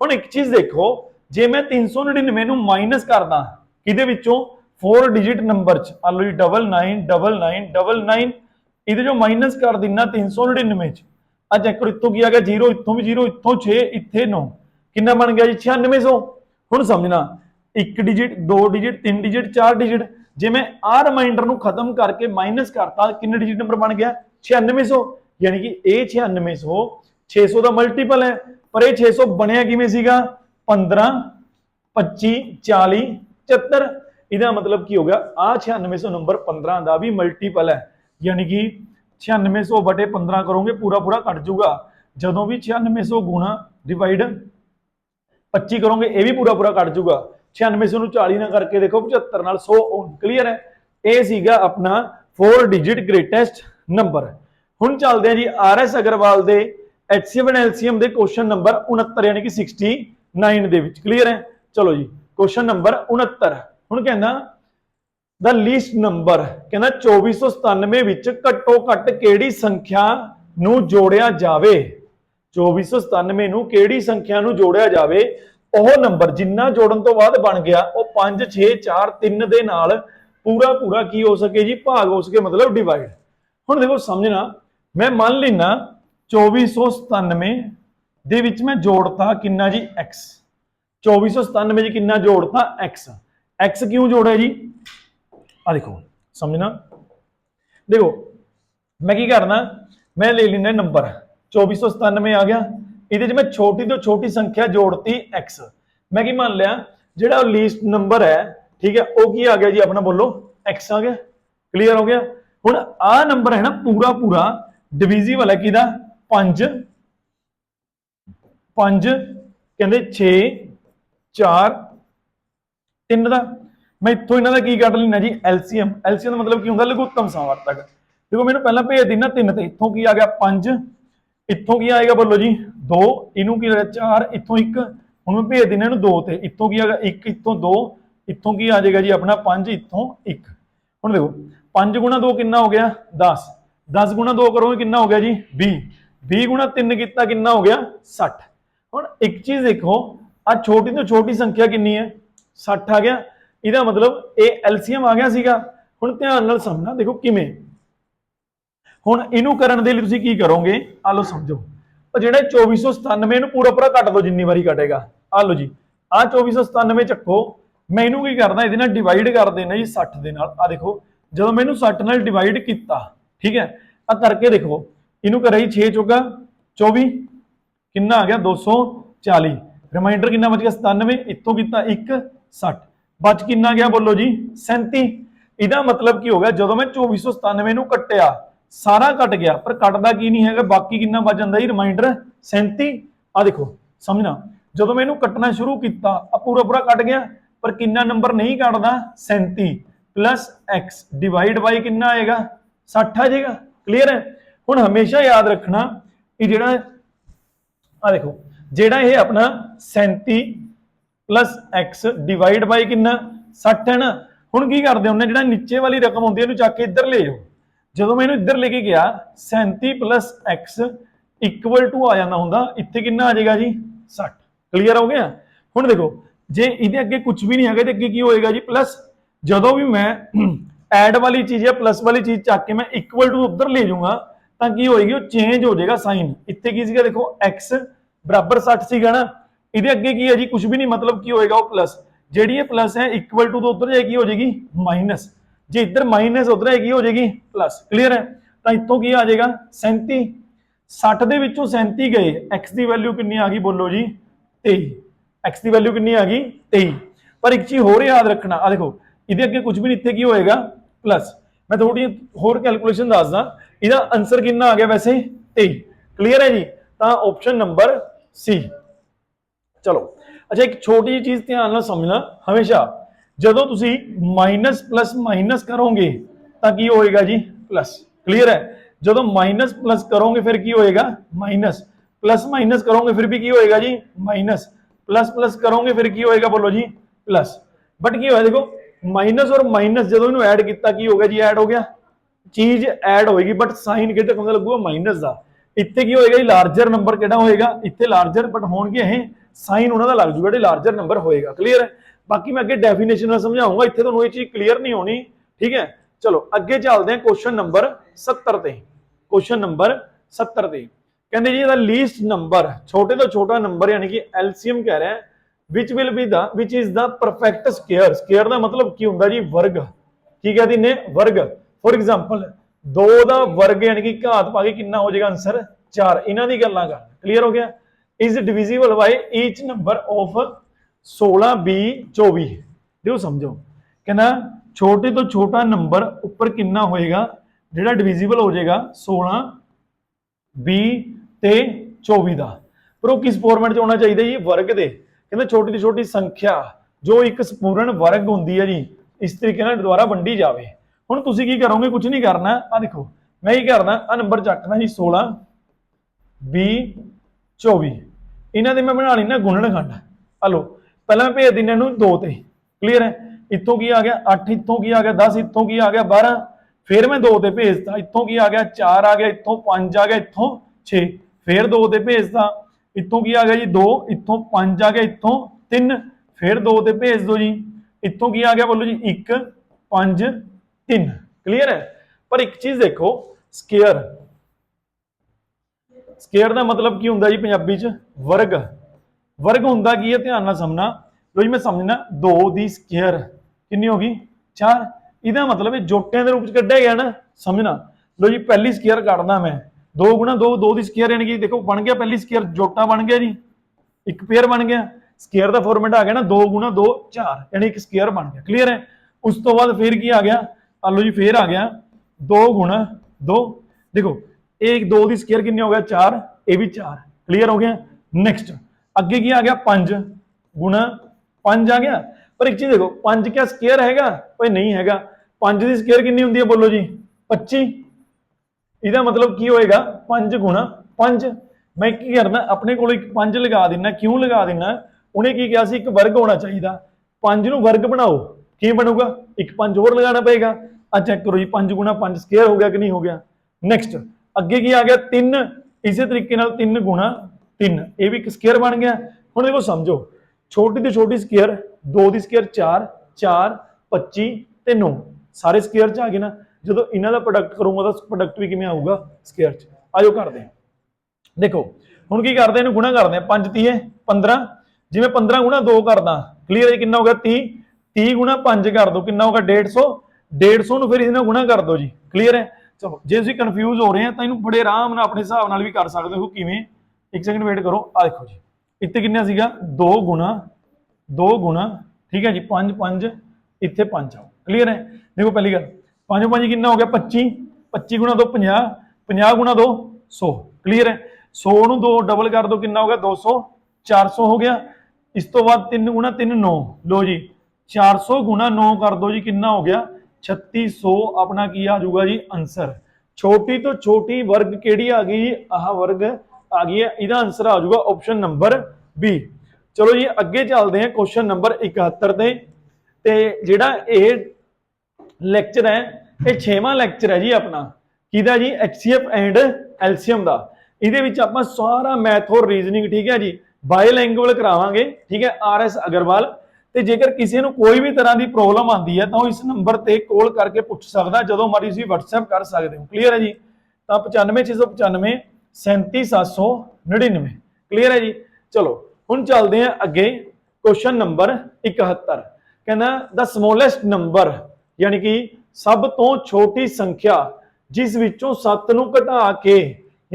ਹੁਣ ਇੱਕ ਚੀਜ਼ ਦੇਖੋ, ਜੇ ਮੈਂ 399 ਨੂੰ ਮਾਈਨਸ ਕਰਦਾ, ਕਿਹਦੇ ਵਿੱਚੋਂ? 4 ਡਿਜਿਟ ਨੰਬਰ ਚ। ਆ ਲਓ ਜੀ 999999 ਇਹਦੇ ਜੋ ਮਾਈਨਸ ਕਰ ਦਿੰਨਾ 399 ਚ। ਆ ਚੈੱਕ ਕਰੋ, ਇੱਥੋਂ ਕੀ ਆ ਗਿਆ? 0 ਇੱਥੋਂ ਵੀ 0 ਇੱਥੋਂ 6 ਇੱਥੇ 9 ਕਿੰਨਾ ਬਣ ਗਿਆ ਜੀ? 9600 ਹੁਣ ਸਮਝਣਾ, ਇੱਕ ਡਿਜਿਟ ਦੋ ਡਿਜਿਟ ਤਿੰਨ ਡਿਜਿਟ ਚਾਰ ਡਿਜਿਟ ਜੇ ਮੈਂ ਆ ਰਿਮਾਈਂਡਰ ਨੂੰ ਖਤਮ ਕਰਕੇ ਮਾਈਨਸ ਕਰਤਾ, ਕਿੰਨੇ ਡਿਜਿਟ ਨੰਬਰ ਬਣ ਗਿਆ? 9600 ਯਾਨੀ ਕਿ ਇਹ 9600 600 ਦਾ ਮਲਟੀਪਲ ਹੈ, ਪਰ ਇਹ 600 ਬਣਿਆ ਕਿਵੇਂ ਸੀਗਾ? 15 25 40 74 ਇਹਦਾ ਮਤਲਬ ਕੀ ਹੋ ਗਿਆ? ਆ 9600 ਨੰਬਰ 15 ਦਾ ਵੀ ਮਲਟੀਪਲ ਹੈ। ਯਾਨੀ ਕਿ 9600 ਬਟੇ 15 ਕਰੋਗੇ, ਪੂਰਾ ਪੂਰਾ ਕੱਟ ਜਾਊਗਾ। ਜਦੋਂ ਵੀ 9600 ਗੁਣਾ ਡਿਵਾਈਡ 25 ਕਰੋਗੇ, ਇਹ ਵੀ ਪੂਰਾ ਪੂਰਾ ਕੱਟ ਜਾਊਗਾ। 9600 ਨੂੰ 40 ਨਾਲ ਕਰਕੇ ਦੇਖੋ 75 ਨਾਲ 100 ਕਲੀਅਰ ਹੈ। ਇਹ ਸੀਗਾ ਆਪਣਾ 4 ਡਿਜਿਟ ਗ੍ਰੇਟੈਸਟ ਨੰਬਰ ਹੁਣ ਚੱਲਦੇ ਹਾਂ ਜੀ ਆਰ ਅਗਰਵਾਲ ਦੇ HCF LCM ਦੇ ਕੁਐਸਚਨ ਨੰਬਰ 69 ਯਾਨੀ ਕਿ 69 ਦੇ ਵਿੱਚ ਕਲੀਅਰ ਹੈ। ਚਲੋ ਜੀ ਕੁਐਸਚਨ ਨੰਬਰ 69 ਹੁਣ ਕਹਿੰਦਾ ਦਾ ਲੀਸਟ ਨੰਬਰ ਕਹਿੰਦਾ 2497 ਵਿੱਚ ਘੱਟੋ ਘੱਟ ਕਿਹੜੀ ਸੰਖਿਆ ਨੂੰ ਜੋੜਿਆ ਜਾਵੇ? 2497 ਨੂੰ ਕਿਹੜੀ ਸੰਖਿਆ ਨੂੰ ਜੋੜਿਆ ਜਾਵੇ? ਉਹ ਨੰਬਰ ਜਿੰਨਾ ਜੋੜਨ ਤੋਂ ਬਾਅਦ ਬਣ ਗਿਆ, ਉਹ 5 6 4 3 ਦੇ ਨਾਲ ਪੂਰਾ ਪੂਰਾ ਕੀ ਹੋ ਸਕੇ ਜੀ? ਭਾਗ ਹੋ ਸਕੇ, ਮਤਲਬ ਡਿਵਾਈਡ ਹੁਣ ਦੇਖੋ, ਸਮਝਣਾ, ਮੈਂ ਮੰਨ ਲੈਣਾ 2497 ਦੇ ਵਿੱਚ ਮੈਂ ਜੋੜਤਾ ਕਿੰਨਾ ਜੀ? X 2497 ਵਿੱਚ ਕਿੰਨਾ ਜੋੜਤਾ? X x ਕਿਉਂ ਜੋੜਿਆ ਜੀ? ਆ ਦੇਖੋ, ਸਮਝਣਾ? ਦੇਖੋ, ਮੈਂ ਕੀ ਕਰਨਾ? ਮੈਂ ਲੈ ਲੈਣਾ ਨੰਬਰ। 2497 ਆ ਗਿਆ। ਇਹਦੇ 'ਚ ਮੈਂ ਛੋਟੀ ਤੋਂ ਛੋਟੀ ਸੰਖਿਆ ਜੋੜਤੀ x ਮੈਂ ਕੀ ਮੰਨ ਲਿਆ? ਜਿਹੜਾ ਉਹ ਲੀਸਟ ਨੰਬਰ ਹੈ, ਠੀਕ ਹੈ, ਉਹ ਕੀ ਆ ਗਿਆ ਜੀ ਆਪਣਾ ਬੋਲੋ? X ਆ ਗਿਆ। ਕਲੀਅਰ ਹੋ ਗਿਆ? ਹੁਣ ਆ ਨੰਬਰ ਹੈ ਨਾ ਪੂਰਾ ਪੂਰਾ ਡਿਵੀਜ਼ੀਬਲ ਹੈ ਕਿਹਦਾ? 5 5 ਕਹਿੰਦੇ 6 4 3 ਦਾ। ਮੈਂ ਇੱਥੋਂ ਇਹਨਾਂ ਦਾ ਕੀ ਕੱਢ ਲੈਣਾ ਜੀ? ਐਲਸੀਐਮ ਐਲਸੀਐਮ ਦਾ ਮਤਲਬ ਕੀ ਹੁੰਦਾ? ਲਘੁੱਤਮ ਸਮਾਵਰਤਕ ਦੇਖੋ, ਮੈਨੂੰ ਪਹਿਲਾਂ ਭੇਜ ਦੇਣਾ 3 ਤੇ। ਇੱਥੋਂ ਕੀ ਆ ਗਿਆ? 5 ਇੱਥੋਂ ਕੀ ਆਏਗਾ ਬੋਲੋ ਜੀ? 2 ਇਹਨੂੰ ਕੀ ਆ ਗਿਆ 4 ਇੱਥੋਂ 1 ਹੁਣ ਮੈਂ ਭੇਜ ਦੇਣਾ ਇਹਨੂੰ 2 ਤੇ। ਇੱਥੋਂ ਕੀ ਆਗਾ 1 ਇੱਥੋਂ 2 ਇੱਥੋਂ ਕੀ ਆ ਜਾਏਗਾ ਜੀ ਆਪਣਾ? 5 ਇੱਥੋਂ 1 ਹੁਣ ਦੇਖੋ 5 ਗੁਣਾ 2 ਕਿੰਨਾ ਹੋ ਗਿਆ? 10 10 ਗੁਣਾ 2 ਕਰੋਗੇ ਕਿੰਨਾ ਹੋ ਗਿਆ ਜੀ? 20 20 ਗੁਣਾ 3 ਕੀਤਾ ਕਿੰਨਾ ਹੋ ਗਿਆ? 60 ਹੁਣ ਇੱਕ ਚੀਜ਼ ਦੇਖੋ ਆ ਛੋਟੀ ਤੋਂ ਛੋਟੀ ਸੰਖਿਆ ਕਿੰਨੀ ਹੈ? 60 ਆ ਗਿਆ। ਇਹਦਾ ਮਤਲਬ ਇਹ ਐਲਸੀਐਮ ਆ ਗਿਆ ਸੀਗਾ। ਹੁਣ ਧਿਆਨ ਨਾਲ ਸਮਝਣਾ, ਦੇਖੋ ਕਿਵੇਂ? ਹੁਣ ਇਹਨੂੰ ਕਰਨ ਦੇ ਲਈ ਤੁਸੀਂ ਕੀ ਕਰੋਗੇ? ਆ ਲਓ ਸਮਝੋ। ਉਹ ਜਿਹੜਾ 2497 ਨੂੰ ਪੂਰਾ ਪੂਰਾ ਕੱਟ ਦਿਓ ਜਿੰਨੀ ਵਾਰੀ ਕੱਟੇਗਾ। ਆ ਲਓ ਜੀ। ਆ 2497 ਚੱਕੋ। ਮੈਂ ਇਹਨੂੰ ਕੀ ਕਰਦਾ, ਇਹਦੇ ਨਾਲ ਡਿਵਾਈਡ ਕਰ ਦੇਣਾ ਜੀ 60 ਦੇ ਨਾਲ। ਆ ਦੇਖੋ, ਜਦੋਂ ਮੈਨੂੰ 60 ਨਾਲ ਡਿਵਾਈਡ ਕੀਤਾ, ਠੀਕ ਹੈ? ਆ ਕਰਕੇ ਦੇਖੋ, ਇਹਨੂੰ ਕਰਾਂ ਜੀ 6 ਚੋਗਾ 24 ਕਿੰਨਾ ਆ ਗਿਆ? 240 ਰਿਮਾਈਂਡਰ ਕਿੰਨਾ ਬਚ ਗਿਆ? 97 ਇੱਥੋਂ ਕੀਤਾ 1 60 ਬਚ ਕਿੰਨਾ ਗਿਆ? ਬੋਲੋ ਜੀ 37 ਇਹਦਾ ਮਤਲਬ ਕੀ ਹੋ ਗਿਆ? ਜਦੋਂ ਮੈਂ 2497 ਨੂੰ ਕੱਟਿਆ ਸਾਰਾ ਕੱਟ ਗਿਆ, ਪਰ ਕੱਟਦਾ ਕੀ ਨਹੀਂ ਹੈਗਾ, ਬਾਕੀ ਕਿੰਨਾ ਬਚ ਜਾਂਦਾ ਜੀ ਰਿਮਾਈਂਡਰ 37 ਆ ਦੇਖੋ, ਸਮਝਣਾ, ਜਦੋਂ ਮੈਂ ਇਹਨੂੰ ਕੱਟਣਾ ਸ਼ੁਰੂ ਕੀਤਾ ਆ ਪੂਰਾ ਪੂਰਾ ਕੱਟ ਗਿਆ, ਪਰ ਕਿੰਨਾ ਨੰਬਰ ਨਹੀਂ ਕੱਟਦਾ 37 ਪਲੱਸ x ਡਿਵਾਈਡ ਬਾਈ ਕਿੰਨਾ ਆਏਗਾ? 60 ਆ ਜਾਏਗਾ ਕਲੀਅਰ ਹੈ? ਹੁਣ ਹਮੇਸ਼ਾ ਯਾਦ ਰੱਖਣਾ, ਇਹ ਜਿਹੜਾ ਆ ਦੇਖੋ, ਜਿਹੜਾ ਇਹ ਆਪਣਾ 37 ਪਲੱਸ x ਡਿਵਾਈਡ ਬਾਈ ਕਿੰਨਾ? 60 ਹੈ ਨਾ? ਹੁਣ ਕੀ ਕਰਦੇ ਹੁੰਦੇ ਜਿਹੜਾ ਨੀਚੇ ਵਾਲੀ ਰਕਮ ਹੁੰਦੀ ਹੈ ਇਹਨੂੰ ਚੱਕ ਕੇ ਇੱਧਰ ਲੈ ਜਾਓ। ਜਦੋਂ ਮੈਂ ਇਹਨੂੰ ਇੱਧਰ ਲੈ ਕੇ ਗਿਆ 37 ਪਲੱਸ x ਇਕੁਅਲ ਟੂ ਆ ਜਾਂਦਾ ਹੁੰਦਾ। ਇੱਥੇ ਕਿੰਨਾ ਆ ਜਾਏਗਾ ਜੀ? 60 ਕਲੀਅਰ ਹੋ ਗਿਆ? ਹੁਣ ਦੇਖੋ, ਜੇ ਇਹਦੇ ਅੱਗੇ ਕੁਝ ਵੀ ਨਹੀਂ ਹੈਗਾ, ਤੇ ਅੱਗੇ ਕੀ ਹੋਏਗਾ ਜੀ? ਪਲੱਸ ਜਦੋਂ ਵੀ ਮੈਂ ਐਡ ਵਾਲੀ ਚੀਜ਼ ਜਾਂ ਪਲੱਸ ਵਾਲੀ ਚੀਜ਼ ਚੱਕ ਕੇ ਮੈਂ ਇਕੁਅਲ ਟੂ ਉੱਧਰ ਲੈ ਜਾਊਂਗਾ, ਤਾਂ ਕੀ ਹੋਏਗੀ? ਉਹ ਚੇਂਜ ਹੋ ਜਾਏਗਾ ਸਾਈਨ ਇੱਥੇ ਕੀ ਸੀਗਾ? ਦੇਖੋ, x ਬਰਾਬਰ 60 ਸੀਗਾ ਨਾ। ਇਹਦੇ ਅੱਗੇ ਕੀ ਹੈ ਜੀ? ਕੁਝ ਵੀ ਨਹੀਂ, ਮਤਲਬ ਕੀ ਹੋਏਗਾ ਉਹ ਪਲੱਸ ਜਿਹੜੀ ਇਹ ਪਲੱਸ ਹੈ ਇਕੁਅਲ ਟੂ ਤੋਂ ਉੱਧਰ ਜਾਏਗੀ ਹੋ ਜਾਏਗੀ? ਮਾਈਨਸ ਜੇ ਇੱਧਰ ਮਾਈਨਸ ਉਧਰ ਹੈਗੀ, ਹੋ ਜਾਏਗੀ ਪਲੱਸ ਕਲੀਅਰ ਹੈ? ਤਾਂ ਇੱਥੋਂ ਕੀ ਆ ਜਾਏਗਾ? 37 60 ਦੇ ਵਿੱਚੋਂ 37 ਗਏ। X ਦੀ ਵੈਲਿਊ ਕਿੰਨੀ ਆ ਗਈ? ਬੋਲੋ ਜੀ 23 x ਦੀ ਵੈਲਿਊ ਕਿੰਨੀ ਆ ਗਈ? 23 ਪਰ ਇੱਕ ਚੀਜ਼ ਹੋਰ ਯਾਦ ਰੱਖਣਾ ਆ ਦੇਖੋ, ਇਹਦੇ ਅੱਗੇ ਕੁਝ ਵੀ ਨਹੀਂ ਇੱਥੇ ਕੀ ਹੋਏਗਾ? ਪਲੱਸ ਮੈਂ ਥੋੜੀ ਹੋਰ ਕੈਲਕੂਲੇਸ਼ਨ ਦੱਸਦਾ। ਇਹਦਾ ਆਨਸਰ ਕਿੰਨਾ ਆ ਗਿਆ ਵੈਸੇ? 23 ਕਲੀਅਰ ਹੈ ਜੀ? ਤਾਂ ਆਪਸ਼ਨ ਨੰਬਰ ਸੀ ਚਲੋ। ਅੱਛਾ, ਇੱਕ ਛੋਟੀ ਜਿਹੀ ਚੀਜ਼ ਧਿਆਨ ਨਾਲ ਸਮਝਣਾ। ਹਮੇਸ਼ਾ ਜਦੋਂ ਤੁਸੀਂ ਮਾਈਨਸ ਪਲੱਸ ਮਾਈਨਸ ਕਰੋਗੇ, ਤਾਂ ਕੀ ਹੋਏਗਾ ਜੀ? ਪਲੱਸ ਕਲੀਅਰ ਹੈ? ਜਦੋਂ ਮਾਈਨਸ ਪਲੱਸ ਕਰੋਗੇ, ਫਿਰ ਕੀ ਹੋਏਗਾ? ਮਾਈਨਸ ਪਲੱਸ ਮਾਈਨਸ ਕਰੋਗੇ, ਫਿਰ ਵੀ ਕੀ ਹੋਏਗਾ ਜੀ? ਮਾਈਨਸ ਪਲੱਸ ਪਲੱਸ ਕਰੋਗੇ, ਫਿਰ ਕੀ ਹੋਏਗਾ? ਬੋਲੋ ਜੀ ਪਲੱਸ ਬਟ ਕੀ ਹੋਇਆ, ਦੇਖੋ ਮਾਈਨਸ ਔਰ ਮਾਈਨਸ ਜਦੋਂ ਇਹਨੂੰ ਐਡ ਕੀਤਾ, ਕੀ ਹੋ ਗਿਆ ਜੀ? ਐਡ ਹੋ ਗਿਆ। ਚੀਜ਼ ਐਡ ਹੋਏਗੀ ਬਟ ਸਾਈਨ ਕਿਹੜਾ ਕੋਲ ਲੱਗੂਗਾ? ਮਾਈਨਸ ਦਾ। ਇੱਥੇ ਕੀ ਹੋਏਗਾ ਜੀ? ਲਾਰਜਰ ਨੰਬਰ ਕਿਹੜਾ ਹੋਏਗਾ? ਇੱਥੇ ਲਾਰਜਰ ਬਟ ਹੋਣਗੇ ਇਹ ਸਾਈਨ ਉਹਨਾਂ ਦਾ ਲੱਗ ਜੂਗਾ, ਜਿਹੜੇ ਲਾਰਜਰ ਨੰਬਰ ਹੋਏਗਾ। ਕਲੀਅਰ ਹੈ? ਬਾਕੀ ਮੈਂ ਅੱਗੇ ਡੈਫੀਨੇਸ਼ਨ ਨਾਲ ਸਮਝਾਉਂਗਾ, ਇੱਥੇ ਤੁਹਾਨੂੰ ਇਹ ਚੀਜ਼ ਕਲੀਅਰ ਨਹੀਂ ਹੋਣੀ, ਠੀਕ ਹੈ? ਚਲੋ, ਅੱਗੇ ਚੱਲਦੇ ਹਾਂ ਕੁਐਸਚਨ ਨੰਬਰ 70 ਤੇ। ਕੁਐਸਚਨ ਨੰਬਰ 70 ਤੇ। ਕਹਿੰਦੇ ਜੀ ਇਹਦਾ ਲੀਸਟ ਨੰਬਰ ਛੋਟੇ ਤੋਂ ਛੋਟਾ ਨੰਬਰ ਯਾਨੀ ਕਿ ਐਲਸੀਐਮ ਕਹਿ ਰਿਹਾ ਹੈ, which will be the, which is the perfect square? ਦਾ ਮਤਲਬ ਕੀ ਹੁੰਦਾ ਜੀ? ਵਰਗ। ਕੀ ਕਹਿੰਦੇ ਨੇ? ਵਰਗ। ਫੋਰ ਐਗਜ਼ਾਮਪਲ 2 ਦਾ ਵਰਗ ਯਾਨੀ ਕਿ ਘਾਤ ਪਾ ਕੇ ਕਿੰਨਾ ਹੋ ਜਾਏਗਾ ਆਨਸਰ 4 ਇਹਨਾਂ ਦੀ ਗੱਲਾਂ ਕਰ। ਕਲੀਅਰ ਹੋ ਗਿਆ? Is divisible by each number of 16 20 24 ਦਿਓ ਸਮਝੋ। ਕਹਿੰਦਾ ਛੋਟੇ ਤੋਂ ਛੋਟਾ ਨੰਬਰ ਉੱਪਰ ਕਿੰਨਾ ਹੋਏਗਾ? ਜਿਹੜਾ ਡਿਵੀਜ਼ੀਬਲ ਹੋ ਜਾਏਗਾ 16 20 ਤੇ 24 ਦਾ। ਪਰ ਉਹ ਕਿਸ ਫਾਰਮੈਟ ਚ ਹੋਣਾ ਚਾਹੀਦਾ ਜੀ? ਵਰਗ ਦੇ। ਕਹਿੰਦਾ ਛੋਟੀ ਤੋਂ ਛੋਟੀ ਸੰਖਿਆ, ਜੋ ਇੱਕ ਸੰਪੂਰਨ ਵਰਗ ਹੁੰਦੀ ਹੈ ਜੀ, ਇਸ ਤਰੀਕੇ ਨਾਲ ਦੁਬਾਰਾ ਵੰਡੀ ਜਾਵੇ। ਹੁਣ ਤੁਸੀਂ ਕੀ ਕਰੋਗੇ? ਕੁਝ ਨਹੀਂ ਕਰਨਾ। ਆ ਦੇਖੋ, ਮੈਂ ਕੀ ਕਰਨਾ? ਆ ਨੰਬਰ ਚੱਕਣਾ ਜੀ 16 20 24 ਇਹਨਾਂ ਦੇ ਮੈਂ ਬਣਾ ਲਈ ਨਾ ਗੁਣਨਖੰਡ ਹਲੋ ਪਹਿਲਾਂ ਮੈਂ ਭੇਜ ਦਿੰਦਾ ਇਹਨੂੰ 2 ਤੇ ਕਲੀਅਰ ਹੈ? ਇੱਥੋਂ ਕੀ ਆ ਗਿਆ? 8 ਇੱਥੋਂ ਕੀ ਆ ਗਿਆ? 10 ਇੱਥੋਂ ਕੀ ਆ ਗਿਆ? 12 ਫਿਰ ਮੈਂ 2 ਤੇ ਭੇਜਤਾ। ਇੱਥੋਂ ਕੀ ਆ ਗਿਆ? 4 ਆ ਗਿਆ, ਇੱਥੋਂ 5 ਆ ਗਿਆ, ਇੱਥੋਂ 6 ਫਿਰ 2 ਤੇ ਭੇਜਤਾ। ਇੱਥੋਂ ਕੀ ਆ ਗਿਆ ਜੀ? 2 ਇੱਥੋਂ 5 ਆ ਗਿਆ, ਇੱਥੋਂ 3 ਫਿਰ 2 ਤੇ ਭੇਜ ਦਿਓ ਜੀ। ਇੱਥੋਂ ਕੀ ਆ ਗਿਆ ਬੋਲੋ ਜੀ? 1 5 3 ਕਲੀਅਰ ਹੈ? ਪਰ ਇੱਕ ਚੀਜ਼ ਦੇਖੋ ਸਕੇਅਰ ਸਕੇਅਰ ਦਾ ਮਤਲਬ ਕੀ ਹੁੰਦਾ ਜੀ ਪੰਜਾਬੀ ਚ? ਵਰਗ। ਵਰਗ ਹੁੰਦਾ ਕੀ ਹੈ? ਧਿਆਨ ਨਾਲ ਸਮਝਣਾ। ਲੋ ਜੀ, ਮੈਂ ਸਮਝਣਾ 2 ਦੀ ਸਕੁਅਰ ਕਿੰਨੀ ਹੋ ਗਈ? 4 ਇਹਦਾ ਮਤਲਬ ਇਹ ਜੋਟਿਆਂ ਦੇ ਰੂਪ ਚ ਕੱਢਿਆ ਗਿਆ ਨਾ, ਸਮਝਣਾ। ਲੋ ਜੀ, ਪਹਿਲੀ ਸਕੁਅਰ ਕੱਢਦਾ ਮੈਂ। 2 ਗੁਣਾ 2 2 ਦੀ ਸਕੁਅਰ ਯਾਨੀ ਕਿ ਦੇਖੋ, ਬਣ ਗਿਆ ਪਹਿਲੀ ਸਕੁਅਰ ਜੋਟਾ ਬਣ ਗਿਆ ਜੀ। ਇੱਕ ਪੇਅਰ ਬਣ ਗਿਆ। ਸਕੁਅਰ ਦਾ ਫਾਰਮੈਟ ਆ ਗਿਆ ਨਾ 2 ਗੁਣਾ 2 4 ਯਾਨੀ ਇੱਕ ਸਕੁਅਰ ਬਣ ਗਿਆ। ਕਲੀਅਰ ਹੈ? ਉਸ ਤੋਂ ਬਾਅਦ ਫਿਰ ਕੀ ਆ ਗਿਆ? ਆ ਲੋ ਜੀ, ਫੇਰ ਆ ਗਿਆ। 2 ਗੁਣਾ 2 ਦੇਖੋ, ਇਹ 2 ਦੀ ਸਕੁਅਰ ਕਿੰਨੀ ਹੋ ਗਿਆ? 4 ਇਹ ਵੀ 4 ਕਲੀਅਰ ਹੋ ਗਿਆ? ਨੈਕਸਟ ਅੱਗੇ ਕੀ ਆ ਗਿਆ? 5 ਗੁਣਾ 5 ਆ ਗਿਆ। ਪਰ ਇੱਕ ਚੀਜ਼ ਦੇਖੋ 5 ਕਿਆ ਸਕੁਅਰ ਹੈਗਾ? ਓਏ ਨਹੀਂ ਹੈਗਾ। 5 ਦੀ ਸਕੁਅਰ ਕਿੰਨੀ ਹੁੰਦੀ ਹੈ ਬੋਲੋ ਜੀ? 25 ਇਹਦਾ ਮਤਲਬ ਕੀ ਹੋਏਗਾ? 5 ਗੁਣਾ 5 ਮੈਂ ਕੀ ਕਰਨਾ? ਆਪਣੇ ਕੋਲ ਇੱਕ 5 ਲਗਾ ਦੇਣਾ ਕਿਉਂ ਲਗਾ ਦੇਣਾ ਉਹਨੇ ਕੀ ਕਿਹਾ ਸੀ? ਇੱਕ ਵਰਗ ਹੋਣਾ ਚਾਹੀਦਾ। 5 ਨੂੰ ਵਰਗ ਬਣਾਓ। ਕੀ ਬਣੂਗਾ? ਇੱਕ 5 ਹੋਰ ਲਗਾਉਣਾ ਪਏਗਾ। ਆ ਚੈੱਕ ਕਰੋ ਜੀ 5 ਗੁਣਾ 5 ਸਕੁਅਰ ਹੋ ਗਿਆ ਕਿ ਨਹੀਂ ਹੋ ਗਿਆ? ਨੈਕਸਟ ਅੱਗੇ ਕੀ ਆ ਗਿਆ? 3 ਇਸੇ ਤਰੀਕੇ ਨਾਲ 3 ਗੁਣਾ 3 ਇਹ ਵੀ ਇੱਕ ਸਕੁਅਰ ਬਣ ਗਿਆ। ਹੁਣ ਦੇਖੋ, ਸਮਝੋ, ਛੋਟੀ ਤੋਂ ਛੋਟੀ ਸਕੁਅਰ 2 ਦੀ ਸਕੁਅਰ 4 4 25 ਤੇ 9 ਸਾਰੇ ਸਕੁਅਰ ਚ ਆ ਗਏ ਨਾ, ਜਦੋਂ ਇਹਨਾਂ ਦਾ ਪ੍ਰੋਡਕਟ ਕਰੂੰਗਾ ਤਾਂ ਪ੍ਰੋਡਕਟ ਵੀ ਕਿਵੇਂ ਆਊਗਾ ਸਕੁਅਰ ਚ? ਆਜੋ ਕਰਦੇ ਹਾਂ। ਦੇਖੋ, ਹੁਣ ਕੀ ਕਰਦੇ ਇਹਨੂੰ ਗੁਣਾ ਕਰਦੇ ਆ 5 ਤੀਏ 15 ਜਿਵੇਂ 15 ਗੁਣਾ 2 ਕਰਦਾ ਕਲੀਅਰ ਹੈ ਕਿੰਨਾ ਹੋ ਗਿਆ? 30 30 ਗੁਣਾ 5 ਕਰ ਦੋ, ਕਿੰਨਾ ਹੋਗਾ 150 150 ਨੂੰ ਫਿਰ ਇਹਦੇ ਨਾਲ ਗੁਣਾ ਕਰ ਦੋ ਜੀ ਕਲੀਅਰ ਹੈ? ਚਲੋ, ਜੇ ਤੁਸੀਂ ਕਨਫਿਊਜ਼ ਹੋ ਰਹੇ ਆ, ਤਾਂ ਇਹਨੂੰ ਬੜੇ ਆਰਾਮ ਨਾਲ ਆਪਣੇ ਹਿਸਾਬ ਨਾਲ ਵੀ ਕਰ ਸਕਦੇ ਹੋ, ਕਿਵੇਂ? ਇੱਕ ਸੈਕਿੰਡ ਵੇਟ ਕਰੋ ਆ ਦੇਖੋ ਜੀ। ਇੱਥੇ ਕਿੰਨਾ ਸੀਗਾ 2 ਗੁਣਾ 2 ਗੁਣਾ, ਠੀਕ ਹੈ ਜੀ 5 5 ਇੱਥੇ 5 ਆਓ। ਕਲੀਅਰ ਹੈ? ਦੇਖੋ ਪਹਿਲੀ ਗੱਲ 5 5 ਕਿੰਨਾ ਹੋ ਗਿਆ? 25 25 ਗੁਣਾ 2 50 50 ਗੁਣਾ 2 100 ਕਲੀਅਰ ਹੈ? 100 ਨੂੰ 2 ਡਬਲ ਕਰ ਦੋ, ਕਿੰਨਾ ਹੋ ਗਿਆ? 200 400 ਹੋ ਗਿਆ। ਇਸ ਤੋਂ ਬਾਅਦ 3 ਗੁਣਾ 3 9 ਲੋ ਜੀ 400 ਗੁਣਾ 9 ਕਰ ਦੋ ਜੀ, ਕਿੰਨਾ ਹੋ ਗਿਆ? 3600 ਆਪਣਾ ਕੀ ਆ ਜਾਊਗਾ ਜੀ? ਆਨਸਰ ਛੋਟੀ ਤੋਂ ਛੋਟੀ ਵਰਗ ਕਿਹੜੀ ਆ ਗਈ? ਆਹ ਵਰਗ ਆ ਗਈ ਹੈ। ਇਹਦਾ ਆਨਸਰ ਆ ਜਾਊਗਾ ਆਪਸ਼ਨ ਨੰਬਰ ਬੀ ਚਲੋ ਜੀ, ਅੱਗੇ ਚੱਲਦੇ ਹਾਂ। ਕੁਐਸਚਨ ਨੰਬਰ 71 ਤੇ। ਤੇ ਜਿਹੜਾ ਇਹ ਲੈਕਚਰ ਹੈ, ਇਹ 6ਵਾਂ ਲੈਕਚਰ ਹੈ ਜੀ ਆਪਣਾ। ਕਿਹਦਾ ਜੀ? HCF ਐਂਡ ਐਲਸੀਅਮ ਦਾ। ਇਹਦੇ ਵਿੱਚ ਆਪਾਂ ਸਾਰਾ ਮੈਥ ਔਰ ਰੀਜ਼ਨਿੰਗ ਠੀਕ ਹੈ ਜੀ? ਬਾਇਲੈਂਗੁਅਲ ਕਰਾਵਾਂਗੇ, ਠੀਕ ਹੈ? ਆਰਐਸ ਅਗਰਵਾਲ ਤੇ ਜੇਕਰ ਕਿਸੇ ਨੂੰ ਕੋਈ ਵੀ ਤਰ੍ਹਾਂ ਦੀ ਪ੍ਰੋਬਲਮ ਆਉਂਦੀ ਹੈ, ਤਾਂ ਉਹ ਇਸ ਨੰਬਰ ਤੇ ਕਾਲ ਕਰਕੇ ਪੁੱਛ ਸਕਦਾ, ਜਦੋਂ ਮਰਜ਼ੀ ਤੁਸੀਂ WhatsApp ਕਰ ਸਕਦੇ ਹੋ। ਕਲੀਅਰ ਹੈ ਜੀ? ਤਾਂ 95695 37799 ਕਲੀਅਰ ਹੈ ਜੀ? ਚਲੋ, ਹੁਣ ਚੱਲਦੇ ਹਾਂ ਅੱਗੇ। ਕੁਐਸਚਨ ਨੰਬਰ 71 ਕਹਿੰਦਾ ਦਾ ਸਮੋਲੈਸਟ ਨੰਬਰ ਯਾਨੀ ਕਿ ਸਭ ਤੋਂ ਛੋਟੀ ਸੰਖਿਆ, ਜਿਸ ਵਿੱਚੋਂ 7 ਨੂੰ ਘਟਾ ਕੇ,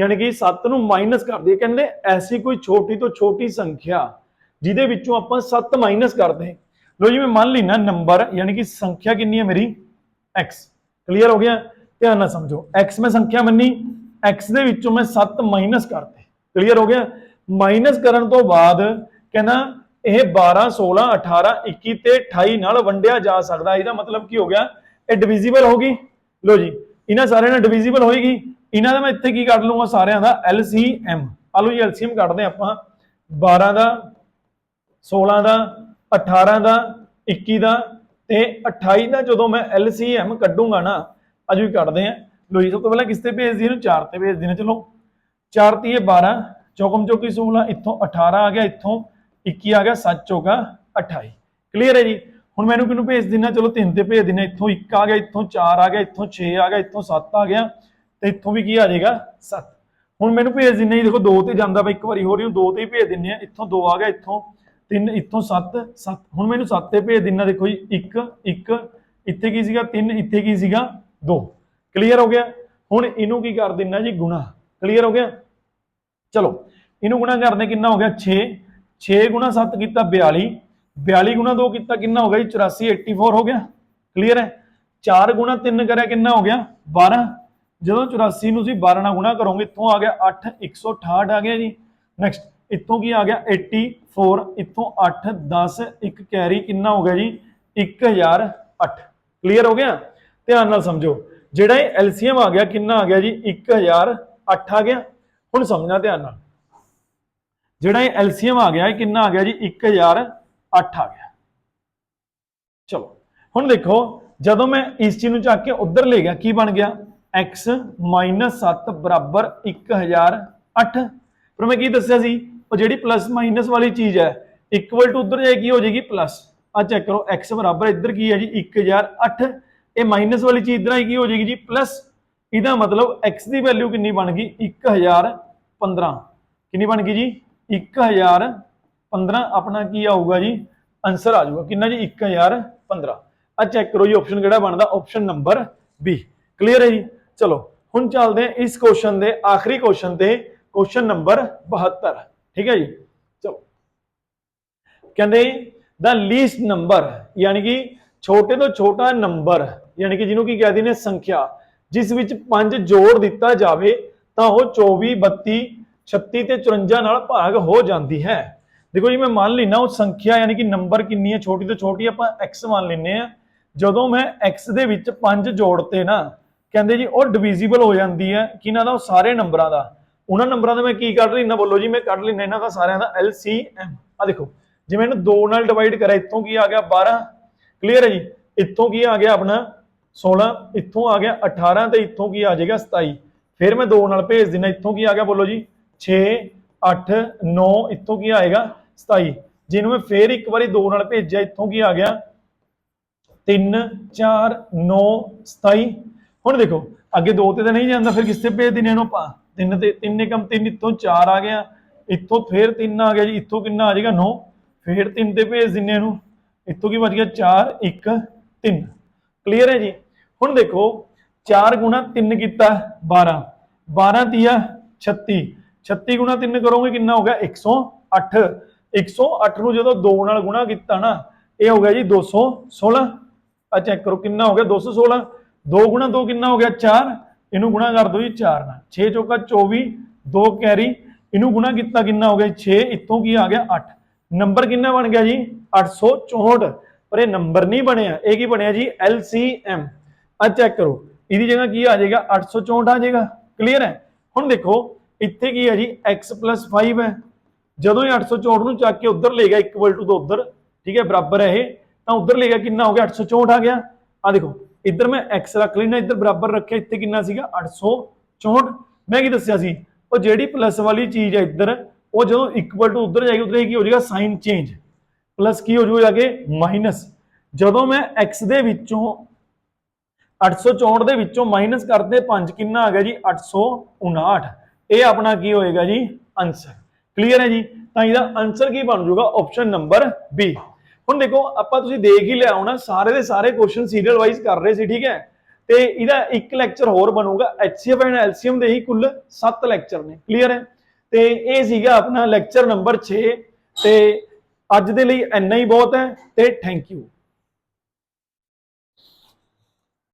ਯਾਨੀ ਕਿ 7 ਨੂੰ ਮਾਈਨਸ ਕਰ ਦਈਏ, ਕਹਿੰਦੇ ਐਸੀ ਕੋਈ ਛੋਟੀ ਤੋਂ ਛੋਟੀ ਸੰਖਿਆ, ਜਿਹਦੇ ਵਿੱਚੋਂ ਆਪਾਂ 7 ਮਾਈਨਸ ਕਰਦੇ ਲੋ ਜੀ, ਮੈਂ ਮੰਨ ਲੈਣਾ ਨੰਬਰ ਯਾਨੀ ਕਿ ਸੰਖਿਆ ਕਿੰਨੀ ਹੈ ਮੇਰੀ? X ਕਲੀਅਰ ਹੋ ਗਿਆ? ਧਿਆਨ ਨਾਲ ਸਮਝੋ। X ਮੈਂ ਸੰਖਿਆ ਮੰਨੀ x ਦੇ ਵਿੱਚੋਂ ਮੈਂ 7 ਮਾਈਨਸ ਕਰਤੇ। ਕਲੀਅਰ ਹੋ ਗਿਆ? ਮਾਈਨਸ ਕਰਨ ਤੋਂ ਬਾਅਦ ਕਹਿੰਦਾ, ਇਹ 12 16 18 21 ਤੇ 28 ਨਾਲ ਵੰਡਿਆ ਜਾ ਸਕਦਾ। ਇਹਦਾ ਮਤਲਬ ਕੀ ਹੋ ਗਿਆ? ਇਹ ਡਿਵੀਜ਼ੀਬਲ ਹੋ ਗਈ। ਲੋ ਜੀ, ਇਹਨਾਂ ਸਾਰਿਆਂ ਨਾਲ ਡਿਵੀਜ਼ੀਬਲ ਹੋਏਗੀ। ਇਹਨਾਂ ਦਾ ਮੈਂ ਇੱਥੇ ਕੀ ਕੱਢ ਲੂੰਗਾ ਸਾਰਿਆਂ ਦਾ LCM ਆ ਲੋ ਜੀ LCM ਕੱਢਦੇ ਆਪਾਂ। 12 ਦਾ 16 ਦਾ 18 ਦਾ 21 ਦਾ ਤੇ 28 ਦਾ ਜਦੋਂ ਮੈਂ LCM ਕੱਢੂੰਗਾ ਨਾ ਅੱਜ ਵੀ ਕੱਢਦੇ ਆ ਲੋ ਜੀ, ਸਭ ਤੋਂ ਪਹਿਲਾਂ ਕਿਸ ਤੇ ਭੇਜਦੀ ਇਹਨੂੰ? 4 ਤੇ ਭੇਜਦੀ ਨੇ ਚਲੋ 4 ਤੀਏ 12 ਚੌਕਮ ਚੌਕੀ 16 ਇੱਥੋਂ 18 ਆ ਗਿਆ, ਇੱਥੋਂ 21 ਆ ਗਿਆ 7 ਚੌਕਾ 28 ਕਲੀਅਰ ਹੈ ਜੀ? ਹੁਣ ਮੈਨੂੰ ਕਿਹਨੂੰ ਭੇਜ ਦਿਨਾ? ਚਲੋ 3 ਤੇ ਭੇਜ ਦਿਨਾ। ਇੱਥੋਂ 1 ਆ ਗਿਆ, ਇੱਥੋਂ 4 ਆ ਗਿਆ, ਇੱਥੋਂ 6 ਆ ਗਿਆ, ਇੱਥੋਂ 7 ਆ ਗਿਆ, ਤੇ ਇੱਥੋਂ ਵੀ ਕੀ ਆ ਜਾਏਗਾ? 7 ਹੁਣ ਮੈਨੂੰ ਭੇਜ ਦਿੰਨੇ ਜੀ। ਦੇਖੋ 2 ਤੇ ਜਾਂਦਾ ਵਾ, ਇੱਕ ਵਾਰੀ ਹੋਰ ਰਹੀ ਹੂੰ 2 ਤੇ ਹੀ ਭੇਜ ਦਿੰਨੇ ਆ। ਇੱਥੋਂ 2 ਆ ਗਿਆ, ਇੱਥੋਂ 3 ਇੱਥੋਂ 7 7 ਹੁਣ ਮੈਨੂੰ 7 ਤੇ ਭੇਜ ਦਿਨਾ। ਦੇਖੋ ਜੀ 1 1 ਇੱਥੇ ਕੀ ਸੀਗਾ? 3 ਇੱਥੇ ਕੀ ਸੀਗਾ? 2 ਕਲੀਅਰ ਹੋ ਗਿਆ? ਹੁਣ ਇਹਨੂੰ ਕੀ ਕਰ ਦਿੰਨਾ ਜੀ ਗੁਣਾ? ਕਲੀਅਰ ਹੋ ਗਿਆ? ਚਲੋ, ਇਹਨੂੰ ਗੁਣਾ ਕਰਦੇ ਕਿੰਨਾ ਹੋ ਗਿਆ? 6 6 ਗੁਣਾ 7 ਕੀਤਾ 42 42 ਗੁਣਾ 2 ਕੀਤਾ ਕਿੰਨਾ ਹੋ ਗਿਆ ਜੀ? 84 84 ਹੋ ਗਿਆ। ਕਲੀਅਰ ਹੈ? 4 ਗੁਣਾ 3 ਕਰਿਆ ਕਿੰਨਾ ਹੋ ਗਿਆ? 12 ਜਦੋਂ 84 ਨੂੰ ਤੁਸੀਂ 12 ਨਾਲ ਗੁਣਾ ਕਰੋਗੇ, ਇੱਥੋਂ ਆ ਗਿਆ 8 168 ਆ ਗਿਆ ਜੀ। ਨੈਕਸਟ ਇੱਥੋਂ ਕੀ ਆ ਗਿਆ? 84 ਇੱਥੋਂ 8 10 ਇੱਕ ਕੈਰੀ ਕਿੰਨਾ ਹੋ ਗਿਆ ਜੀ? 1008 ਕਲੀਅਰ ਹੋ ਗਿਆ? ਧਿਆਨ ਨਾਲ ਸਮਝੋ। ਜਿਹੜਾ ਇਹ ਐਲਸੀਐਮ ਆ ਗਿਆ, ਕਿੰਨਾ ਆ ਗਿਆ ਜੀ? 1008 ਆ ਗਿਆ। ਹੁਣ ਸਮਝਣਾ ਧਿਆਨ ਨਾਲ। ਜਿਹੜਾ ਇਹ ਐਲਸੀਐਮ ਆ ਗਿਆ, ਇਹ ਕਿੰਨਾ ਆ ਗਿਆ ਜੀ? 1008 ਆ ਗਿਆ। ਚਲੋ, ਹੁਣ ਦੇਖੋ, ਜਦੋਂ ਮੈਂ ਇਸ ਚੀਜ਼ ਨੂੰ ਚੱਕ ਕੇ ਉਧਰ ਲੈ ਗਿਆ, ਕੀ ਬਣ ਗਿਆ? X 7 ਬਰਾਬਰ 1008 ਪਰ ਮੈਂ ਕੀ ਦੱਸਿਆ ਸੀ? ਉਹ ਜਿਹੜੀ ਪਲੱਸ ਮਾਈਨਸ ਵਾਲੀ ਚੀਜ਼ ਹੈ ਇਕੁਅਲ ਟੂ ਉੱਧਰ ਜਾਏ, ਕੀ ਹੋ ਜਾਏਗੀ? ਪਲੱਸ ਆ ਚੈੱਕ ਕਰੋ, x ਬਰਾਬਰ ਇੱਧਰ ਕੀ ਹੈ ਜੀ? 1008 ਇਹ ਮਾਈਨਸ ਵਾਲੀ ਚੀਜ਼ ਇਧਰ ਆਈ ਕੀ ਹੋ ਜਾਏਗੀ ਜੀ? ਪਲੱਸ ਇਹਦਾ ਮਤਲਬ x ਦੀ ਵੈਲਿਊ ਕਿੰਨੀ ਬਣ ਗਈ? 1015 ਕਿੰਨੀ ਬਣ ਗਈ ਜੀ? 1015 ਆਪਣਾ ਕੀ ਆਊਗਾ ਜੀ? ਆਨਸਰ ਆ ਜਾਊਗਾ। ਕਿੰਨਾ ਜੀ? 1015 ਆ ਚੈੱਕ ਕਰੋ ਜੀ ਆਪਸ਼ਨ ਕਿਹੜਾ ਬਣਦਾ? ਆਪਸ਼ਨ ਨੰਬਰ B ਕਲੀਅਰ ਹੈ ਜੀ? ਚਲੋ, ਹੁਣ ਚੱਲਦੇ ਹਾਂ ਇਸ ਕੁਐਸਚਨ ਦੇ ਆਖਰੀ ਕੁਐਸਚਨ ਤੇ। ਕੁਐਸਚਨ ਨੰਬਰ 72 ਠੀਕ ਹੈ ਜੀ? ਚਲੋ। ਕਹਿੰਦੇ ਦਾ ਲੀਸਟ ਨੰਬਰ ਯਾਨੀ ਕਿ ਛੋਟੇ ਤੋਂ ਛੋਟਾ ਨੰਬਰ ਯਾਨੀ ਕਿ ਜਿਹਨੂੰ ਕੀ ਕਹਿੰਦੇ ਨੇ ਸੰਖਿਆ, ਜਿਸ ਵਿੱਚ 5 ਜੋੜ ਦਿੱਤਾ ਜਾਵੇ, ਤਾਂ ਉਹ 24 32 36 ਤੇ 54 ਨਾਲ ਭਾਗ ਹੋ ਜਾਂਦੀ ਹੈ। ਦੇਖੋ ਜੀ, ਮੈਂ ਮੰਨ ਲੈਣਾ ਉਹ ਸੰਖਿਆ ਯਾਨੀ ਕਿ ਨੰਬਰ ਕਿੰਨੀ ਹੈ, ਛੋਟੀ ਤੋਂ ਛੋਟੀ ਆਪਾਂ x ਮੰਨ ਲੈਨੇ ਆ ਜਦੋਂ ਮੈਂ x ਦੇ ਵਿੱਚ 5 ਜੋੜਤੇ ਨਾ, ਕਹਿੰਦੇ ਜੀ ਉਹ ਡਿਵੀਜ਼ੀਬਲ ਹੋ ਜਾਂਦੀ ਹੈ, ਕਿਹਨਾਂ ਦਾ? ਉਹ ਸਾਰੇ ਨੰਬਰਾਂ ਦਾ। ਉਹਨਾਂ ਨੰਬਰਾਂ ਦਾ ਮੈਂ ਕੀ ਕੱਢ ਲੈਣਾ ਬੋਲੋ ਜੀ, ਮੈਂ ਕੱਢ ਲੈਣਾ ਇਹਨਾਂ ਦਾ ਸਾਰਿਆਂ ਦਾ LCM ਆ ਦੇਖੋ, ਜਿਵੇਂ ਇਹਨੂੰ 2 ਨਾਲ ਡਿਵਾਈਡ ਕਰਿਆ, ਇੱਥੋਂ ਕੀ ਆ ਗਿਆ? 12 ਕਲੀਅਰ ਹੈ ਜੀ? ਇੱਥੋਂ ਕੀ ਆ ਗਿਆ ਆਪਣਾ? 16 ਇੱਥੋਂ ਆ ਗਿਆ 18 ਤੇ ਇੱਥੋਂ ਕੀ ਆ ਜਾਏਗਾ 27 ਫਿਰ ਮੈਂ 2 ਨਾਲ ਭੇਜ ਦਿੰਦਾ ਇੱਥੋਂ ਕੀ ਆ ਗਿਆ ਬੋਲੋ ਜੀ? 6 8 9 ਇੱਥੋਂ ਕੀ ਆਏਗਾ 27 ਜਿਹਨੂੰ ਮੈਂ ਫੇਰ ਇੱਕ ਵਾਰੀ 2 ਨਾਲ ਭੇਜਿਆ, ਇੱਥੋਂ ਕੀ ਆ ਗਿਆ? 3 4 9 27 ਹੁਣ ਦੇਖੋ, ਅੱਗੇ 2 ਤੇ ਤਾਂ ਨਹੀਂ ਜਾਂਦਾ, ਫਿਰ ਕਿਸ ਤੇ ਭੇਜ ਦਿਨੇ ਇਹਨੂੰ ਆਪਾਂ? 3 ਤੇ 3 ਕਮ 3 ਇੱਥੋਂ 4 ਆ ਗਿਆ। ਇੱਥੋਂ ਫੇਰ 3 ਆ ਗਿਆ ਜੀ, ਇੱਥੋਂ ਕਿੰਨਾ ਆ ਜਾਏਗਾ? 9 ਫੇਰ 3 ਤੇ ਭੇਜ ਦਿਨੇ ਇਹਨੂੰ। ਇੱਥੋਂ ਕੀ ਬਚ ਗਿਆ? 4 1 3 ਕਲੀਅਰ ਹੈ ਜੀ? ਹੁਣ ਦੇਖੋ 4 ਗੁਣਾ 3 ਕੀਤਾ 12 12 ਤੀਆ 36 36 ਗੁਣਾ 3 ਕਰੋਗੇ ਕਿੰਨਾ ਹੋ ਗਿਆ? 108 108 ਨੂੰ ਜਦੋਂ 2 ਨਾਲ ਗੁਣਾ ਕੀਤਾ ਨਾ, ਇਹ ਹੋ ਗਿਆ ਜੀ 216 ਆ ਚੈੱਕ ਕਰੋ ਕਿੰਨਾ ਹੋ ਗਿਆ? 216 2 ਗੁਣਾ 2 ਕਿੰਨਾ ਹੋ ਗਿਆ? 4 ਇਹਨੂੰ ਗੁਣਾ ਕਰ ਦਿਓ ਜੀ 4 ਨਾਲ। 6 ਚੌਕਾ 24 2 ਕੈਰੀ। ਇਹਨੂੰ ਗੁਣਾ ਕੀਤਾ ਕਿੰਨਾ ਹੋ ਗਿਆ? 6 ਇੱਥੋਂ ਕੀ ਆ ਗਿਆ? 8 ਨੰਬਰ ਕਿੰਨਾ ਬਣ ਗਿਆ ਜੀ? 864 ਪਰ ਇਹ ਨੰਬਰ ਨਹੀਂ ਬਣਿਆ। ਇਹ ਕੀ ਬਣਿਆ ਜੀ? LCM ਆ ਚੈੱਕ ਕਰੋ ਇਹਦੀ ਜਗ੍ਹਾ ਕੀ ਆ ਜਾਏਗਾ 864 ਆ ਜਾਏਗਾ ਕਲੀਅਰ ਹੈ ਹੁਣ ਦੇਖੋ ਇੱਥੇ ਕੀ ਹੈ ਜੀ x 5 ਹੈ ਜਦੋਂ ਇਹ 864 ਨੂੰ ਚੱਕ ਕੇ ਉਧਰ ਲੈ ਗਿਆ ਇਕੁਅਲ ਟੂ ਤੋਂ ਉਧਰ ਠੀਕ ਹੈ ਬਰਾਬਰ ਹੈ ਇਹ ਤਾਂ ਉਧਰ ਲੈ ਗਿਆ ਕਿੰਨਾ ਹੋ ਗਿਆ 864 ਆ ਗਿਆ ਆ ਦੇਖੋ ਇੱਧਰ ਮੈਂ x ਰੱਖ ਲੈਣਾ ਇੱਧਰ ਬਰਾਬਰ ਰੱਖਿਆ ਇੱਥੇ ਕਿੰਨਾ ਸੀਗਾ 864 ਮੈਂ ਕੀ ਦੱਸਿਆ ਸੀ ਉਹ ਜਿਹੜੀ ਪਲੱਸ ਵਾਲੀ ਚੀਜ਼ ਹੈ ਇੱਧਰ ਉਹ ਜਦੋਂ ਇਕੁਅਲ ਟੂ ਉਧਰ ਜਾਏਗੀ ਉਧਰ ਕੀ ਹੋ ਜਾਏਗਾ ਸਾਈਨ ਚੇਂਜ ਪਲੱਸ ਕੀ ਹੋ ਜਾਊਗਾ ਜਾ ਕੇ ਮਾਈਨਸ ਜਦੋਂ ਮੈਂ x ਦੇ ਵਿੱਚੋਂ 864 ਦੇ ਵਿੱਚੋਂ ਮਾਈਨਸ ਕਰਦੇ 5 ਕਿੰਨਾ ਆ ਗਿਆ ਜੀ? 859 ਇਹ ਆਪਣਾ ਕੀ ਹੋਏਗਾ ਜੀ? ਆਨਸਰ ਕਲੀਅਰ ਹੈ ਜੀ? ਤਾਂ ਇਹਦਾ ਆਨਸਰ ਕੀ ਬਣ ਜਾਊਗਾ? ਆਪਸ਼ਨ ਨੰਬਰ ਬੀ ਹੁਣ ਦੇਖੋ, ਆਪਾਂ ਤੁਸੀਂ ਦੇਖ ਹੀ ਲਿਆ ਹੋਣਾ, ਸਾਰੇ ਦੇ ਸਾਰੇ ਕੁਐਸਚਨ ਸੀਰੀਅਲ ਵਾਈਜ਼ ਕਰ ਰਹੇ ਸੀ, ਠੀਕ ਹੈ? ਤੇ ਇਹਦਾ ਇੱਕ ਲੈਕਚਰ ਹੋਰ ਬਣੂਗਾ HCF ਐਂਡ LCM ਦੇ ਹੀ ਕੁੱਲ 7 ਲੈਕਚਰ ਨੇ। ਕਲੀਅਰ ਹੈ? ਤੇ ਇਹ ਸੀਗਾ ਆਪਣਾ ਲੈਕਚਰ ਨੰਬਰ 6 ਤੇ ਅੱਜ ਦੇ ਲਈ ਇੰਨਾ ਹੀ ਬਹੁਤ ਹੈ, ਤੇ ਥੈਂਕ ਯੂ